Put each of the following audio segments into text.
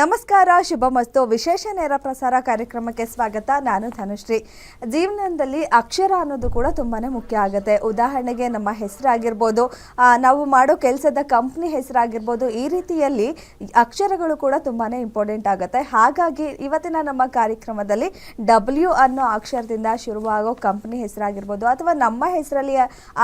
ನಮಸ್ಕಾರ, ಶುಭ ಮಸ್ತು. ವಿಶೇಷ ನೇರ ಪ್ರಸಾರ ಕಾರ್ಯಕ್ರಮಕ್ಕೆ ಸ್ವಾಗತ. ನಾನು ಧನುಶ್ರೀ. ಜೀವನದಲ್ಲಿ ಅಕ್ಷರ ಅನ್ನೋದು ಕೂಡ ತುಂಬಾ ಮುಖ್ಯ ಆಗುತ್ತೆ. ಉದಾಹರಣೆಗೆ ನಮ್ಮ ಹೆಸರಾಗಿರ್ಬೋದು ನಾವು ಮಾಡೋ ಕೆಲಸದ ಕಂಪ್ನಿ ಹೆಸರಾಗಿರ್ಬೋದು, ಈ ರೀತಿಯಲ್ಲಿ ಅಕ್ಷರಗಳು ಕೂಡ ತುಂಬಾ ಇಂಪಾರ್ಟೆಂಟ್ ಆಗುತ್ತೆ. ಹಾಗಾಗಿ ಇವತ್ತಿನ ನಮ್ಮ ಕಾರ್ಯಕ್ರಮದಲ್ಲಿ ಡಬ್ಲ್ಯೂ ಅನ್ನೋ ಅಕ್ಷರದಿಂದ ಶುರುವಾಗೋ ಕಂಪ್ನಿ ಹೆಸರಾಗಿರ್ಬೋದು, ಅಥವಾ ನಮ್ಮ ಹೆಸರಲ್ಲಿ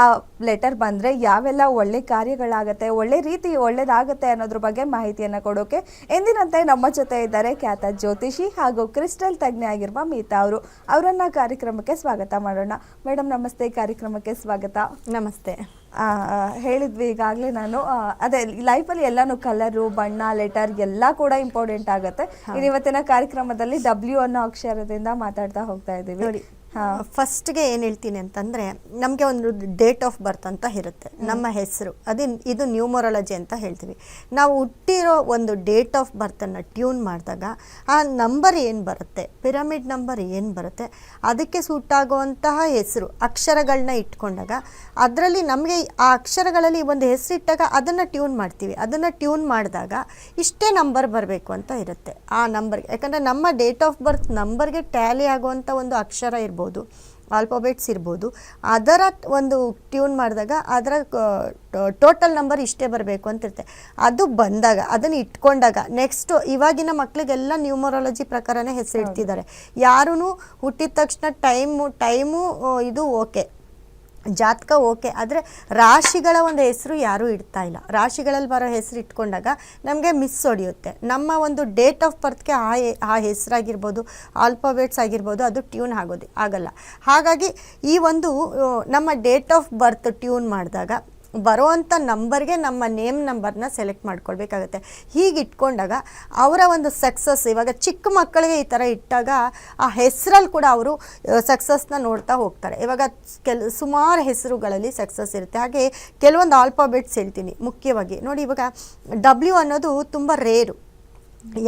ಆ ಲೆಟರ್ ಬಂದರೆ ಯಾವೆಲ್ಲ ಒಳ್ಳೆ ಕಾರ್ಯಗಳಾಗತ್ತೆ, ಒಳ್ಳೆ ರೀತಿ ಒಳ್ಳೆಯದಾಗುತ್ತೆ ಅನ್ನೋದ್ರ ಬಗ್ಗೆ ಮಾಹಿತಿಯನ್ನು ಕೊಡೋಕೆ ಎಂದಿನಂತೆ ನಮ್ಮ ಜೊತೆ ಇದ್ದಾರೆ ಖ್ಯಾತ ಜ್ಯೋತಿಷಿ ಹಾಗೂ ಕ್ರಿಸ್ಟಲ್ ತಜ್ಞೆ ಆಗಿರುವ ಮೀತಾ ಅವರು. ಅವರನ್ನ ಕಾರ್ಯಕ್ರಮಕ್ಕೆ ಸ್ವಾಗತ ಮಾಡೋಣ. ಮೇಡಮ್ ನಮಸ್ತೆ. ಕಾರ್ಯಕ್ರಮಕ್ಕೆ ಸ್ವಾಗತ. ನಮಸ್ತೆ. ಹೇಳಿದ್ವಿ ಈಗಾಗಲೇ ನಾನು. ಅದೇ ಲೈಫಲ್ಲಿ ಎಲ್ಲಾನು ಕಲರು ಬಣ್ಣ ಲೆಟರ್ ಎಲ್ಲ ಕೂಡ ಇಂಪಾರ್ಟೆಂಟ್ ಆಗುತ್ತೆ. ಇನ್ನು ಇವತ್ತಿನ ಕಾರ್ಯಕ್ರಮದಲ್ಲಿ ಡಬ್ಲ್ಯೂ ಅನ್ನೋ ಅಕ್ಷರದಿಂದ ಮಾತಾಡ್ತಾ ಹೋಗ್ತಾ ಇದ್ದೀವಿ. ಫಸ್ಟ್ಗೆ ಏನು ಹೇಳ್ತೀನಿ ಅಂತಂದರೆ ನಮಗೆ ಒಂದು ಡೇಟ್ ಆಫ್ ಬರ್ತ್ ಅಂತ ಇರುತ್ತೆ. ನಮ್ಮ ಹೆಸರು. ಅದು ಇದು ನ್ಯೂಮರಾಲಜಿ ಅಂತ ಹೇಳ್ತೀವಿ. ನಾವು ಹುಟ್ಟಿರೋ ಒಂದು ಡೇಟ್ ಆಫ್ ಬರ್ತನ್ನು ಟ್ಯೂನ್ ಮಾಡಿದಾಗ ಆ ನಂಬರ್ ಏನು ಬರುತ್ತೆ? ಪಿರಮಿಡ್ ನಂಬರ್ ಏನು ಬರುತ್ತೆ? ಅದಕ್ಕೆ ಸೂಟ್ ಆಗುವಂತಹ ಹೆಸರು ಅಕ್ಷರಗಳನ್ನ ಇಟ್ಕೊಂಡಾಗ ಅದರಲ್ಲಿ ನಮಗೆ ಆ ಅಕ್ಷರಗಳಲ್ಲಿ ಒಂದು ಹೆಸರು ಇಟ್ಟಾಗ ಅದನ್ನು ಟ್ಯೂನ್ ಮಾಡ್ತೀವಿ. ಅದನ್ನು ಟ್ಯೂನ್ ಮಾಡಿದಾಗ ಇಷ್ಟೇ ನಂಬರ್ ಬರಬೇಕು ಅಂತ ಇರುತ್ತೆ. ಆ ನಂಬರ್ಗೆ ಯಾಕಂದರೆ ನಮ್ಮ ಡೇಟ್ ಆಫ್ ಬರ್ತ್ ನಂಬರ್ಗೆ ಟ್ಯಾಲಿ ಆಗುವಂಥ ಒಂದು ಅಕ್ಷರ ಇರ್ಬೋದು. ಆಲ್ಫಾಬೆಟ್ಸ್ ಇರ್ಬೋದು ಅದರ ಒಂದು ಟ್ಯೂನ್ ಮಾಡಿದಾಗ ಅದರ ಟೋಟಲ್ ನಂಬರ್ ಇಷ್ಟೇ ಬರಬೇಕು ಅಂತಿರುತ್ತೆ. ಅದು ಬಂದಾಗ ಅದನ್ನು ಇಟ್ಕೊಂಡಾಗ ನೆಕ್ಸ್ಟು ಇವಾಗಿನ ಮಕ್ಕಳಿಗೆಲ್ಲ ನ್ಯೂಮರಾಲಜಿ ಪ್ರಕಾರನೇ ಹೆಸರು ಇಡ್ತಿದ್ದಾರೆ ಯಾರೂ ಹುಟ್ಟಿದ ತಕ್ಷಣ ಟೈಮು ಟೈಮು ಇದು ಓಕೆ ಜಾತಕ ಓಕೆ, ಆದರೆ ರಾಶಿಗಳ ಒಂದು ಹೆಸರು ಯಾರೂ ಇಡ್ತಾ ಇಲ್ಲ. ರಾಶಿಗಳಲ್ಲಿ ಬರೋ ಹೆಸರು ಇಟ್ಕೊಂಡಾಗ ನಮಗೆ ಮಿಸ್ ಹೊಡೆಯುತ್ತೆ. ನಮ್ಮ ಒಂದು ಡೇಟ್ ಆಫ್ ಬರ್ತ್ಗೆ ಆ ಆ ಹೆಸರಾಗಿರ್ಬೋದು ಆಲ್ಫಾಬೆಟ್ಸ್ ಆಗಿರ್ಬೋದು, ಅದು ಟ್ಯೂನ್ ಆಗೋದು, ಆಗಲ್ಲ. ಹಾಗಾಗಿ ಈ ಒಂದು ನಮ್ಮ ಡೇಟ್ ಆಫ್ ಬರ್ತ್ ಟ್ಯೂನ್ ಮಾಡಿದಾಗ ಬರುವಂಥ ನಂಬರ್ಗೆ ನಮ್ಮ ನೇಮ್ ನಂಬರ್ನ ಸೆಲೆಕ್ಟ್ ಮಾಡ್ಕೊಳ್ಬೇಕಾಗತ್ತೆ. ಹೀಗೆ ಇಟ್ಕೊಂಡಾಗ ಅವರ ಒಂದು ಸಕ್ಸಸ್ ಇವಾಗ ಚಿಕ್ಕ ಮಕ್ಕಳಿಗೆ ಈ ಥರ ಇಟ್ಟಾಗ ಆ ಹೆಸರಲ್ಲಿ ಕೂಡ ಅವರು ಸಕ್ಸಸ್ನ ನೋಡ್ತಾ ಹೋಗ್ತಾರೆ. ಇವಾಗ ಕೆಲ, ಸುಮಾರು ಹೆಸರುಗಳಲ್ಲಿ ಸಕ್ಸಸ್ ಇರುತ್ತೆ. ಹಾಗೆ ಕೆಲವೊಂದು ಆಲ್ಫಾಬೆಟ್ಸ್ ಹೇಳ್ತೀನಿ ಮುಖ್ಯವಾಗಿ. ನೋಡಿ ಇವಾಗ ಡಬ್ಲ್ಯೂ ಅನ್ನೋದು ತುಂಬ ರೇರು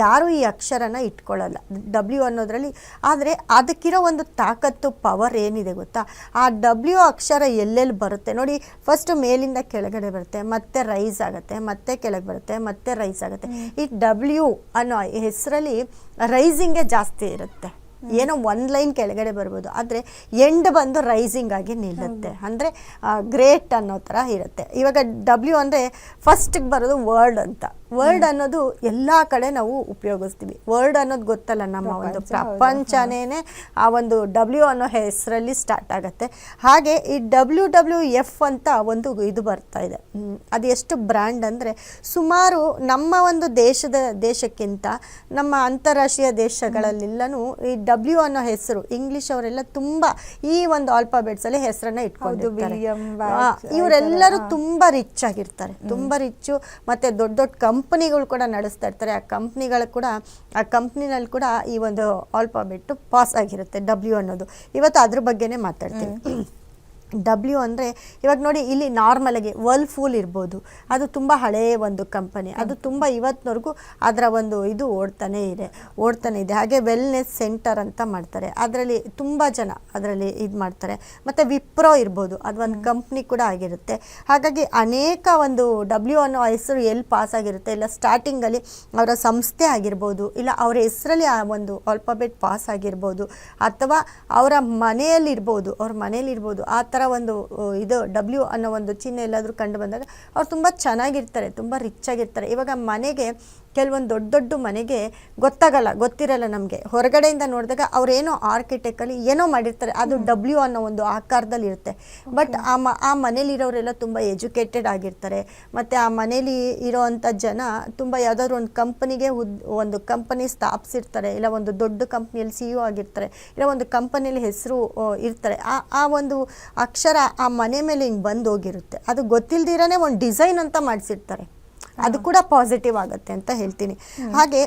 ಯಾರೂ ಈ ಅಕ್ಷರನ ಇಟ್ಕೊಳ್ಳಲ್ಲ. ಡಬ್ಲ್ಯೂ ಅನ್ನೋದರಲ್ಲಿ. ಆದರೆ ಅದಕ್ಕಿರೋ ಒಂದು ತಾಕತ್ತು ಪವರ್ ಏನಿದೆ ಗೊತ್ತಾ? ಆ ಡಬ್ಲ್ಯೂ ಅಕ್ಷರ ಎಲ್ಲೆಲ್ಲಿ ಬರುತ್ತೆ? ನೋಡಿ ಫಸ್ಟ್ ಮೇಲಿಂದ ಕೆಳಗಡೆ ಬರುತ್ತೆ. ಮತ್ತೆ ರೈಸ್ ಆಗುತ್ತೆ ಮತ್ತೆ ಕೆಳಗೆ ಬರುತ್ತೆ ಮತ್ತೆ ರೈಸ್ ಆಗುತ್ತೆ. ಈ ಡಬ್ಲ್ಯೂ ಅನ್ನೋ ಹೆಸರಲ್ಲಿ ರೈಸಿಂಗೇ ಜಾಸ್ತಿ ಇರುತ್ತೆ. ಏನೋ ಒಂದು ಲೈನ್ ಕೆಳಗಡೆ ಬರ್ಬೋದು. ಆದರೆ ಎಂಡ್ ಬಂದು ರೈಸಿಂಗ್ ಆಗಿ ನಿಲ್ಲುತ್ತೆ. ಅಂದರೆ ಗ್ರೇಟ್ ಅನ್ನೋ ಥರ ಇರುತ್ತೆ. ಇವಾಗ ಡಬ್ಲ್ಯೂ ಅಂದರೆ ಫಸ್ಟಿಗೆ ಬರೋದು ವರ್ಡ್ ಅಂತ. ವರ್ಡ್ ಅನ್ನೋದು ಎಲ್ಲ ಕಡೆ ನಾವು ಉಪಯೋಗಿಸ್ತೀವಿ. ವರ್ಡ್ ಅನ್ನೋದು ಗೊತ್ತಲ್ಲ ನಮ್ಮ ಒಂದು ಪ್ರಪಂಚ, ಪ್ರಪಂಚನೇ ಆ ಒಂದು ಡಬ್ಲ್ಯೂ ಅನ್ನೋ ಹೆಸರಲ್ಲಿ ಸ್ಟಾರ್ಟ್ ಆಗುತ್ತೆ. ಹಾಗೆ ಈ ಡಬ್ಲ್ಯೂ ಡಬ್ಲ್ಯೂ ಎಫ್ ಅಂತ ಒಂದು ಇದು ಬರ್ತಾ ಇದೆ. ಅದು ಎಷ್ಟು ಬ್ರ್ಯಾಂಡ್ ಅಂದರೆ ಸುಮಾರು ನಮ್ಮ ಒಂದು ದೇಶದ ದೇಶಕ್ಕಿಂತ ನಮ್ಮ ಅಂತಾರಾಷ್ಟ್ರೀಯ ದೇಶಗಳಲ್ಲೆಲ್ಲನೂ ಈ ಡಬ್ಲ್ಯೂ ಅನ್ನೋ ಹೆಸರು ಇಂಗ್ಲಿಷ್ ಅವರೆಲ್ಲ ತುಂಬ ಈ ಒಂದು ಆಲ್ಫಾಬೆಟ್ಸಲ್ಲಿ ಹೆಸರನ್ನ ಇಟ್ಕೊಂಡು ಇವರೆಲ್ಲರೂ ತುಂಬ ರಿಚ್ ಆಗಿರ್ತಾರೆ. ತುಂಬ ರಿಚ್ಚು ಮತ್ತು ದೊಡ್ಡ ದೊಡ್ಡ ಕಂಪ್ನಿಗಳು ಕೂಡ ನಡೆಸ್ತಾ ಇರ್ತಾರೆ. ಆ ಕಂಪ್ನಿಗಳು ಕೂಡ, ಆ ಕಂಪ್ನಿನಲ್ಲಿ ಕೂಡ ಈ ಒಂದು ಆಲ್ಫಾಬೆಟ್ಟು ಪಾಸ್ ಆಗಿರುತ್ತೆ ಡಬ್ಲ್ಯೂ ಅನ್ನೋದು. ಇವತ್ತು ಅದ್ರ ಬಗ್ಗೆನೇ ಮಾತಾಡ್ತೀನಿ. ಡಬ್ಲ್ಯೂ ಅಂದರೆ ಇವಾಗ ನೋಡಿ ಇಲ್ಲಿ ನಾರ್ಮಲಾಗಿ ವರ್ಲ್ಫೂಲ್ ಇರ್ಬೋದು. ಅದು ತುಂಬ ಹಳೆಯ ಒಂದು ಕಂಪನಿ ಅದು ತುಂಬ ಇವತ್ತಿನವರೆಗೂ ಅದರ ಒಂದು ಇದು ಓಡ್ತಾನೆ ಇದೆ. ಓಡ್ತಾನೆ ಇದೆ. ಹಾಗೆ ವೆಲ್ನೆಸ್ ಸೆಂಟರ್ ಅಂತ ಮಾಡ್ತಾರೆ. ಅದರಲ್ಲಿ ತುಂಬ ಜನ ಅದರಲ್ಲಿ ಇದು ಮಾಡ್ತಾರೆ. ಮತ್ತು ವಿಪ್ರೋ ಇರ್ಬೋದು. ಅದು ಒಂದು ಕಂಪ್ನಿ ಕೂಡ ಆಗಿರುತ್ತೆ. ಹಾಗಾಗಿ ಅನೇಕ ಒಂದು ಡಬ್ಲ್ಯೂ ಅನ್ನೋ ಹೆಸರು ಎಲ್ಲಿ ಪಾಸ್ ಆಗಿರುತ್ತೆ ಇಲ್ಲ ಸ್ಟಾರ್ಟಿಂಗಲ್ಲಿ ಅವರ ಸಂಸ್ಥೆ ಆಗಿರ್ಬೋದು ಇಲ್ಲ ಅವರ ಹೆಸರಲ್ಲಿ ಆ ಒಂದು ಆಲ್ಫಾಬೆಟ್ ಪಾಸ್ ಆಗಿರ್ಬೋದು ಅಥವಾ ಅವರ ಮನೆಯಲ್ಲಿರ್ಬೋದು ಅವ್ರ ಮನೆಯಲ್ಲಿರ್ಬೋದು ಆ ಥರ ಒಂದು ಇದು ಡಬ್ಲ್ಯೂ ಅನ್ನೋ ಒಂದು ಚಿಹ್ನೆ ಎಲ್ಲಾದರೂ ಕಂಡು ಬಂದಾಗ ಅವ್ರು ತುಂಬ ಚೆನ್ನಾಗಿರ್ತಾರೆ, ತುಂಬ ರಿಚ್ ಆಗಿರ್ತಾರೆ. ಇವಾಗ ಮನೆಗೆ ಕೆಲವೊಂದು ದೊಡ್ಡ ದೊಡ್ಡ ಮನೆಗೆ ಗೊತ್ತಾಗಲ್ಲ ಗೊತ್ತಿರಲ್ಲ ನಮಗೆ. ಹೊರಗಡೆಯಿಂದ ನೋಡಿದಾಗ ಅವರೇನೋ ಆರ್ಕಿಟೆಕ್ಟಲ್ಲಿ ಏನೋ ಮಾಡಿರ್ತಾರೆ ಅದು ಡಬ್ಲ್ಯೂ ಅನ್ನೋ ಒಂದು ಆಕಾರದಲ್ಲಿ ಇರುತ್ತೆ. ಬಟ್ ಆ ಮ ಆ ಮನೇಲಿರೋರೆಲ್ಲ ತುಂಬ ಎಜುಕೇಟೆಡ್ ಆಗಿರ್ತಾರೆ. ಮತ್ತು ಆ ಮನೇಲಿ ಇರೋವಂಥ ಜನ ತುಂಬ ಯಾವುದಾದ್ರು ಒಂದು ಕಂಪನಿಗೆ ಉದ್ ಒಂದು ಕಂಪನಿ ಸ್ಥಾಪಿಸಿರ್ತಾರೆ ಇಲ್ಲ ಒಂದು ದೊಡ್ಡ ಕಂಪ್ನಿಯಲ್ಲಿ ಸಿ ಇ ಆಗಿರ್ತಾರೆ ಇಲ್ಲ ಒಂದು ಕಂಪನಿಯಲ್ಲಿ ಹೆಸರು ಇರ್ತಾರೆ. ಆ ಆ ಒಂದು ಅಕ್ಷರ ಆ ಮನೆ ಮೇಲೆ ಹಿಂಗೆ ಬಂದು ಹೋಗಿರುತ್ತೆ. ಅದು ಗೊತ್ತಿಲ್ದಿರನೇ ಒಂದು ಡಿಸೈನ್ ಅಂತ ಮಾಡಿಸಿರ್ತಾರೆ. ಅದು ಕೂಡ ಪಾಸಿಟಿವ್ ಆಗುತ್ತೆ ಅಂತ ಹೇಳ್ತೀನಿ. ಹಾಗೆ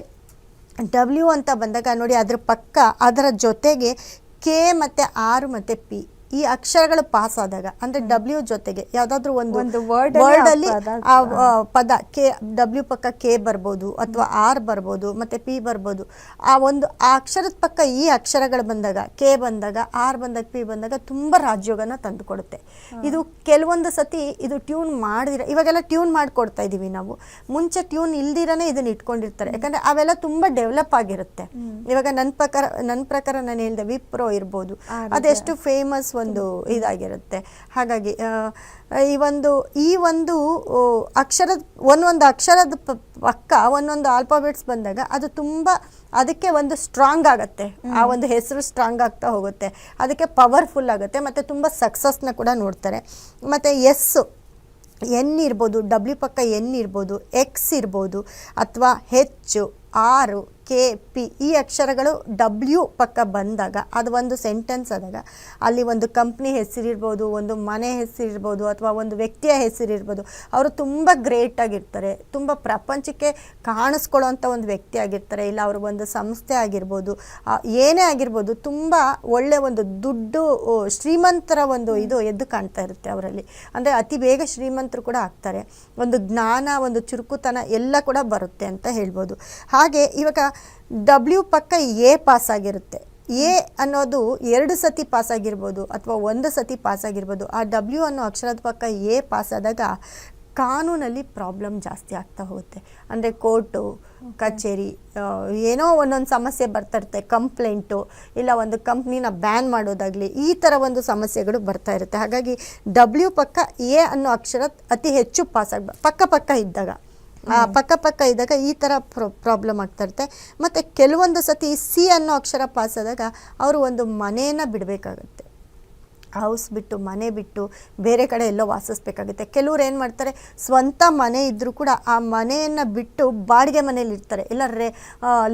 ಡಬ್ಲ್ಯೂ ಅಂತ ಬಂದಾಗ ನೋಡಿ ಅದ್ರ ಪಕ್ಕ ಅದರ ಜೊತೆಗೆ ಕೆ ಮತ್ತು ಆರ್ ಮತ್ತು ಪಿ ಈ ಅಕ್ಷರಗಳು ಪಾಸ್ ಆದಾಗ ಅಂದ್ರೆ ಡಬ್ಲ್ಯೂ ಜೊತೆಗೆ ಯಾವ್ದಾದ್ರು ಒಂದು ವರ್ಡ್ ಅಲ್ಲಿ ಪದ ಆ ಆ, ಪದ ಕೆ ಡಬ್ಲ್ಯೂ ಪಕ್ಕ ಕೆ ಬರ್ಬೋದು ಅಥವಾ ಆರ್ ಬರ್ಬೋದು ಮತ್ತೆ ಪಿ ಬರ್ಬೋದು. ಆ ಒಂದು ಆ ಅಕ್ಷರದ ಪಕ್ಕ ಈ ಅಕ್ಷರಗಳು ಬಂದಾಗ ಕೆ ಬಂದಾಗ ಆರ್ ಬಂದಾಗ ಪಿ ಬಂದಾಗ ತುಂಬಾ ರಾಜ್ಯೋಗನ ತಂದುಕೊಡುತ್ತೆ. ಇದು ಕೆಲವೊಂದು ಸತಿ ಇದು ಟ್ಯೂನ್ ಮಾಡಿದ್ರೆ ಇವಾಗೆಲ್ಲ ಟ್ಯೂನ್ ಮಾಡ್ಕೊಡ್ತಾ ಇದೀವಿ ನಾವು. ಮುಂಚೆ ಟ್ಯೂನ್ ಇಲ್ದಿರನೇ ಇದನ್ನ ಇಟ್ಕೊಂಡಿರ್ತಾರೆ. ಯಾಕಂದ್ರೆ ಅವೆಲ್ಲ ತುಂಬಾ ಡೆವಲಪ್ ಆಗಿರುತ್ತೆ. ಇವಾಗ ನನ್ನ ಪ್ರಕಾರ ನನ್ನ ಪ್ರಕಾರ ನಾನು ಹೇಳಿದೆ ವಿಪ್ರೋ ಇರ್ಬೋದು. ಅದೆಷ್ಟು ಫೇಮಸ್ ಒಂದು ಇದಾಗಿರುತ್ತೆ. ಹಾಗಾಗಿ ಈ ಒಂದು ಈ ಒಂದು ಅಕ್ಷರದ ಒಂದೊಂದು ಅಕ್ಷರದ ಪಕ್ಕ ಒಂದೊಂದು ಆಲ್ಫಾಬೆಟ್ಸ್ ಬಂದಾಗ ಅದು ತುಂಬ ಅದಕ್ಕೆ ಒಂದು ಸ್ಟ್ರಾಂಗ್ ಆಗುತ್ತೆ. ಆ ಒಂದು ಹೆಸರು ಸ್ಟ್ರಾಂಗ್ ಆಗ್ತಾ ಹೋಗುತ್ತೆ. ಅದಕ್ಕೆ ಪವರ್ಫುಲ್ ಆಗುತ್ತೆ. ಮತ್ತು ತುಂಬ ಸಕ್ಸಸ್ನ ಕೂಡ ನೋಡ್ತಾರೆ. ಮತ್ತು ಎಸ್ಸು ಎನ್ ಇರ್ಬೋದು ಡಬ್ಲ್ಯೂ ಪಕ್ಕ ಎನ್ ಇರ್ಬೋದು ಎಕ್ಸ್ ಇರ್ಬೋದು ಅಥವಾ ಹೆಚ್ಚು ಆರು ಕೆ ಪಿ ಈ ಅಕ್ಷರಗಳು ಡಬ್ಲ್ಯೂ ಪಕ್ಕ ಬಂದಾಗ ಅದು ಒಂದು ಸೆಂಟೆನ್ಸ್ ಆದಾಗ ಅಲ್ಲಿ ಒಂದು ಕಂಪ್ನಿ ಹೆಸರಿರ್ಬೋದು ಒಂದು ಮನೆ ಹೆಸರಿರ್ಬೋದು ಅಥವಾ ಒಂದು ವ್ಯಕ್ತಿಯ ಹೆಸರಿರ್ಬೋದು ಅವರು ತುಂಬ ಗ್ರೇಟ್ ಆಗಿರ್ತಾರೆ. ತುಂಬ ಪ್ರಪಂಚಕ್ಕೆ ಕಾಣಿಸ್ಕೊಳ್ಳೋಂಥ ಒಂದು ವ್ಯಕ್ತಿ ಆಗಿರ್ತಾರೆ. ಇಲ್ಲ ಅವರು ಒಂದು ಸಂಸ್ಥೆ ಆಗಿರ್ಬೋದು ಏನೇ ಆಗಿರ್ಬೋದು ತುಂಬ ಒಳ್ಳೆಯ ಒಂದು ದುಡ್ಡು ಶ್ರೀಮಂತರ ಒಂದು ಇದು ಎದ್ದು ಕಾಣ್ತಾ ಇರುತ್ತೆ ಅವರಲ್ಲಿ. ಅಂದರೆ ಅತಿ ಬೇಗ ಶ್ರೀಮಂತರು ಕೂಡ ಆಗ್ತಾರೆ. ಒಂದು ಜ್ಞಾನ ಒಂದು ಚುರುಕುತನ ಎಲ್ಲ ಕೂಡ ಬರುತ್ತೆ ಅಂತ ಹೇಳ್ಬೋದು. ಹಾಗೆ ಇವಾಗ ಡಬ್ಲ್ಯೂ ಪಕ್ಕ ಎ ಪಾಸ್ ಆಗಿರುತ್ತೆ. ಎ ಅನ್ನೋದು ಎರಡು ಸತಿ ಪಾಸ್ ಆಗಿರ್ಬೋದು ಅಥವಾ ಒಂದು ಸತಿ ಪಾಸ್ ಆಗಿರ್ಬೋದು. ಆ ಡಬ್ಲ್ಯೂ ಅನ್ನೋ ಅಕ್ಷರದ ಪಕ್ಕ ಎ ಪಾಸ್ ಆದಾಗ ಕಾನೂನಲ್ಲಿ ಪ್ರಾಬ್ಲಮ್ ಜಾಸ್ತಿ ಆಗ್ತಾ ಹೋಗುತ್ತೆ. ಅಂದರೆ ಕೋರ್ಟು ಕಚೇರಿ ಏನೋ ಒಂದೊಂದು ಸಮಸ್ಯೆ ಬರ್ತಾ ಇರುತ್ತೆ. ಕಂಪ್ಲೇಂಟು ಇಲ್ಲ ಒಂದು ಕಂಪ್ನಿನ ಬ್ಯಾನ್ ಮಾಡೋದಾಗಲಿ ಈ ಥರ ಒಂದು ಸಮಸ್ಯೆಗಳು ಬರ್ತಾ ಇರುತ್ತೆ. ಹಾಗಾಗಿ ಡಬ್ಲ್ಯೂ ಪಕ್ಕ ಎ ಅನ್ನೋ ಅಕ್ಷರ ಅತಿ ಹೆಚ್ಚು ಪಾಸ್ ಆಗ ಪಕ್ಕ ಪಕ್ಕ ಇದ್ದಾಗ. ಪಕ್ಕ ಪಕ್ಕ ಇದ್ದಾಗ ಈ ಥರ ಪ್ರಾಬ್ಲಮ್ ಆಗ್ತಾ ಇರುತ್ತೆ. ಮತ್ತು ಕೆಲವೊಂದು ಸತಿ ಸಿ ಅನ್ನೋ ಅಕ್ಷರ ಪಾಸ್ ಆದಾಗ ಅವರು ಒಂದು ಮನೆಯನ್ನು ಬಿಡಬೇಕಾಗತ್ತೆ. ಹೌಸ್ ಬಿಟ್ಟು, ಮನೆ ಬಿಟ್ಟು, ಬೇರೆ ಕಡೆ ಎಲ್ಲೋ ವಾಸಿಸ್ಬೇಕಾಗುತ್ತೆ. ಕೆಲವ್ರು ಏನು ಮಾಡ್ತಾರೆ, ಸ್ವಂತ ಮನೆ ಇದ್ದರೂ ಕೂಡ ಆ ಮನೆಯನ್ನು ಬಿಟ್ಟು ಬಾಡಿಗೆ ಮನೇಲಿ ಇರ್ತಾರೆ. ಇಲ್ಲ ರೇ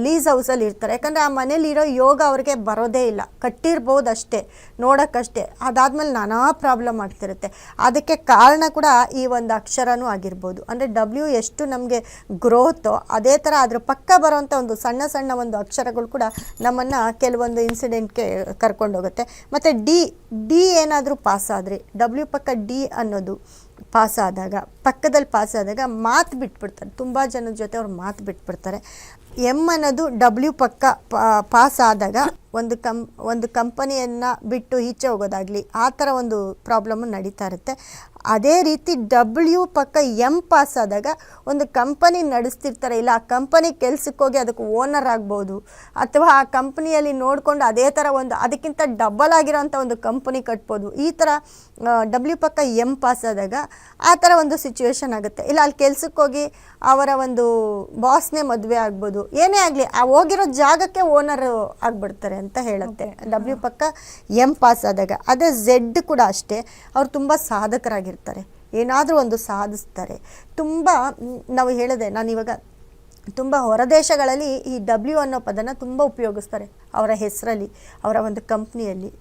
ಲೀಸ್ ಹೌಸಲ್ಲಿ ಇರ್ತಾರೆ. ಯಾಕಂದರೆ ಆ ಮನೇಲಿರೋ ಯೋಗ ಅವ್ರಿಗೆ ಬರೋದೇ ಇಲ್ಲ. ಕಟ್ಟಿರ್ಬೋದು ಅಷ್ಟೇ, ನೋಡೋಕ್ಕಷ್ಟೇ. ಅದಾದಮೇಲೆ ನಾನಾ ಪ್ರಾಬ್ಲಮ್ ಆಗ್ತಿರುತ್ತೆ. ಅದಕ್ಕೆ ಕಾರಣ ಕೂಡ ಈ ಒಂದು ಅಕ್ಷರನೂ ಆಗಿರ್ಬೋದು. ಅಂದರೆ ಡಬ್ಲ್ಯೂ ಎಷ್ಟು ನಮಗೆ ಗ್ರೋತೋ ಅದೇ ಥರ ಅದ್ರ ಪಕ್ಕ ಬರೋವಂಥ ಒಂದು ಸಣ್ಣ ಸಣ್ಣ ಒಂದು ಅಕ್ಷರಗಳು ಕೂಡ ನಮ್ಮನ್ನು ಕೆಲವೊಂದು ಇನ್ಸಿಡೆಂಟ್ಗೆ ಕರ್ಕೊಂಡೋಗುತ್ತೆ. ಮತ್ತು ಡಿ ಡಿ ಏನಾದರೂ ಪಾಸಾದರೆ ಡಬ್ಲ್ಯೂ ಪಕ್ಕ ಡಿ ಅನ್ನೋದು ಪಾಸಾದಾಗ ಪಕ್ಕದಲ್ಲಿ ಪಾಸಾದಾಗ ಮಾತು ಬಿಟ್ಬಿಡ್ತಾರೆ. ತುಂಬ ಜನದ ಜೊತೆ ಅವ್ರು ಮಾತು ಬಿಟ್ಬಿಡ್ತಾರೆ. ಎಂ ಅನ್ನೋದು ಡಬ್ಲ್ಯೂ ಪಕ್ಕ ಪಾಸ್ ಆದಾಗ ಒಂದು ಕಂ, ಒಂದು ಕಂಪನಿಯನ್ನು ಬಿಟ್ಟು ಈಚೆ ಹೋಗೋದಾಗಲಿ, ಆ ಥರ ಒಂದು ಪ್ರಾಬ್ಲಮ್ಮು ನಡೀತಾ ಇರುತ್ತೆ. ಅದೇ ರೀತಿ ಡಬ್ಲ್ಯೂ ಪಕ್ಕ ಎಂ ಪಾಸ್ ಆದಾಗ ಒಂದು ಕಂಪನಿ ನಡೆಸ್ತಿರ್ತಾರೆ. ಇಲ್ಲ, ಆ ಕಂಪನಿ ಕೆಲ್ಸಕ್ಕೆ ಹೋಗಿ ಅದಕ್ಕೆ ಓನರ್ ಆಗ್ಬೋದು. ಅಥವಾ ಆ ಕಂಪ್ನಿಯಲ್ಲಿ ನೋಡಿಕೊಂಡು ಅದೇ ಥರ ಒಂದು ಅದಕ್ಕಿಂತ ಡಬಲ್ ಆಗಿರೋಂಥ ಒಂದು ಕಂಪನಿ ಕಟ್ಬೋದು. ಈ ಥರ ಡಬ್ಲ್ಯೂ ಪಕ್ಕ ಎಂ ಪಾಸ್ ಆದಾಗ ಆ ಥರ ಒಂದು ಸಿಚುವೇಶನ್ ಆಗುತ್ತೆ. ಇಲ್ಲ ಅಲ್ಲಿ ಕೆಲ್ಸಕ್ಕೆ ಹೋಗಿ ಅವರ ಒಂದು ಬಾಸ್ನೇ ಮದುವೆ ಆಗ್ಬೋದು. ಏನೇ ಆಗಲಿ ಆ ಹೋಗಿರೋ ಜಾಗಕ್ಕೆ ಓನರ್ ಆಗಿಬಿಡ್ತಾರೆ ಅಂತ ಹೇಳುತ್ತೆ. ಡಬ್ಲ್ಯೂ ಪಕ್ಕ ಎಂ ಪಾಸ್ ಆದಾಗ ಅದೇ ಝೆಡ್ ಕೂಡ ಅಷ್ಟೇ ಅವ್ರು ತುಂಬ ಸಾಧಕರಾಗಿರ್ತಾರೆ. ಏನಾದರೂ ಒಂದು ಸಾಧಿಸ್ತಾರೆ. ತುಂಬ ನಾವು ಹೇಳಿದೆ ನಾನು ಇವಾಗ ತುಂಬ ಹೊರದೇಶಗಳಲ್ಲಿ ಈ ಡಬ್ಲ್ಯೂ ಅನ್ನೋ ಪದನ ತುಂಬ ಉಪಯೋಗಿಸ್ತಾರೆ ಅವರ ಹೆಸರಲ್ಲಿ ಅವರ ಒಂದು ಕಂಪ್ನಿಯಲ್ಲಿ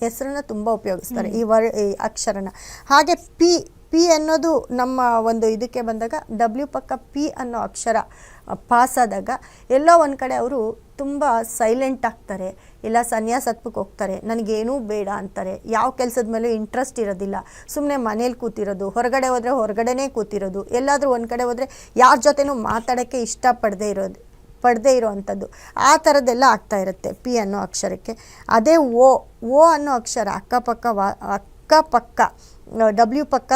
ಹೆಸರನ್ನ ತುಂಬ ಉಪಯೋಗಿಸ್ತಾರೆ ಈ ವರ್ ಈ ಅಕ್ಷರನ. ಹಾಗೆ ಪಿ ಪಿ ಅನ್ನೋದು ನಮ್ಮ ಒಂದು ಇದಕ್ಕೆ ಬಂದಾಗ ಡಬ್ಲ್ಯೂ ಪಕ್ಕ ಪಿ ಅನ್ನೋ ಅಕ್ಷರ ಪಾಸಾದಾಗ ಆದಾಗ ಎಲ್ಲೋ ಒಂದು ಕಡೆ ಅವರು ತುಂಬ ಸೈಲೆಂಟ್ ಆಗ್ತಾರೆ. ಇಲ್ಲ ಸನ್ಯಾಸತ್ವಕ್ಕೆ ಹೋಗ್ತಾರೆ. ನನಗೇನೂ ಬೇಡ ಅಂತಾರೆ. ಯಾವ ಕೆಲಸದ ಮೇಲೂ ಇಂಟ್ರೆಸ್ಟ್ ಇರೋದಿಲ್ಲ. ಸುಮ್ಮನೆ ಮನೇಲಿ ಕೂತಿರೋದು ಹೊರಗಡೆ ಹೋದರೆ ಹೊರಗಡೆನೇ ಕೂತಿರೋದು. ಎಲ್ಲಾದರೂ ಒಂದು ಕಡೆ ಹೋದರೆ ಯಾರ ಜೊತೆನೂ ಮಾತಾಡೋಕ್ಕೆ ಇಷ್ಟಪಡದೇ ಇರೋದು ಪಡದೇ ಇರೋವಂಥದ್ದು. ಆ ಥರದ್ದೆಲ್ಲ ಆಗ್ತಾ ಇರುತ್ತೆ ಪಿ ಅನ್ನೋ ಅಕ್ಷರಕ್ಕೆ. ಅದೇ ಓ ಓ ಅನ್ನೋ ಅಕ್ಷರ ಅಕ್ಕಪಕ್ಕ ವಾ ಅಕ್ಕಪಕ್ಕ ಡಬ್ಲ್ಯೂ ಪಕ್ಕ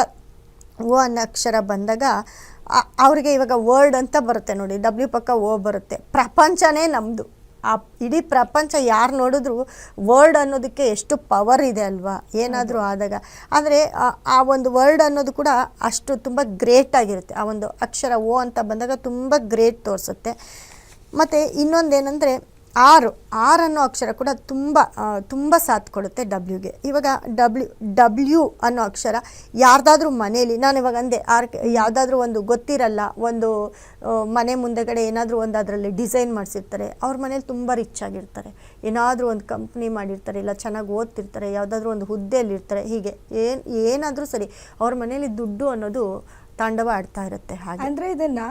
ಓ ಅನ್ನೋ ಅಕ್ಷರ ಬಂದಾಗ ಅವ್ರಿಗೆ ಇವಾಗ ವರ್ಡ್ ಅಂತ ಬರುತ್ತೆ ನೋಡಿ. ಡಬ್ಲ್ಯೂ ಪಕ್ಕ ಓ ಬರುತ್ತೆ. ಪ್ರಪಂಚನೇ ನಮ್ಮದು ಆ ಇಡೀ ಪ್ರಪಂಚ ಯಾರು ನೋಡಿದ್ರು ವರ್ಡ್ ಅನ್ನೋದಕ್ಕೆ ಎಷ್ಟು ಪವರ್ ಇದೆ ಅಲ್ವಾ? ಏನಾದರೂ ಆದಾಗ. ಆದರೆ ಆ ಒಂದು ವರ್ಡ್ ಅನ್ನೋದು ಕೂಡ ಅಷ್ಟು ತುಂಬ ಗ್ರೇಟ್ ಆಗಿರುತ್ತೆ. ಆ ಒಂದು ಅಕ್ಷರ ಓ ಅಂತ ಬಂದಾಗ ತುಂಬ ಗ್ರೇಟ್ ತೋರಿಸುತ್ತೆ. ಮತ್ತು ಇನ್ನೊಂದೇನೆಂದರೆ ಆರು ಆರ್ ಅನ್ನೋ ಅಕ್ಷರ ಕೂಡ ತುಂಬ ತುಂಬ ಸಾಥ್ ಕೊಡುತ್ತೆ ಡಬ್ಲ್ಯೂಗೆ ಇವಾಗ ಡಬ್ಲ್ಯೂ ಡಬ್ಲ್ಯೂ ಅನ್ನೋ ಅಕ್ಷರ ಯಾರ್ದಾದ್ರೂ ಮನೇಲಿ, ನಾನು ಇವಾಗ ಅಂದೆ, ಆರ್, ಯಾವುದಾದ್ರೂ ಒಂದು ಗೊತ್ತಿರಲ್ಲ, ಒಂದು ಮನೆ ಮುಂದೆಗಡೆ ಏನಾದರೂ ಒಂದು ಅದರಲ್ಲಿ ಡಿಸೈನ್ ಮಾಡಿಸಿರ್ತಾರೆ, ಅವ್ರ ಮನೇಲಿ ತುಂಬ ರಿಚ್ ಆಗಿರ್ತಾರೆ. ಏನಾದರೂ ಒಂದು ಕಂಪ್ನಿ ಮಾಡಿರ್ತಾರೆ, ಇಲ್ಲ ಚೆನ್ನಾಗಿ ಓದ್ತಿರ್ತಾರೆ, ಯಾವುದಾದ್ರೂ ಒಂದು ಹುದ್ದೆಯಲ್ಲಿರ್ತಾರೆ, ಹೀಗೆ ಏನು, ಏನಾದರೂ ಸರಿ, ಅವ್ರ ಮನೇಲಿ ದುಡ್ಡು ಅನ್ನೋದು ತಾಂಡವ ಆಡ್ತಾ ಇರುತ್ತೆ ಹಾಗೆ. ಅಂದ್ರೆ ಇದನ್ನ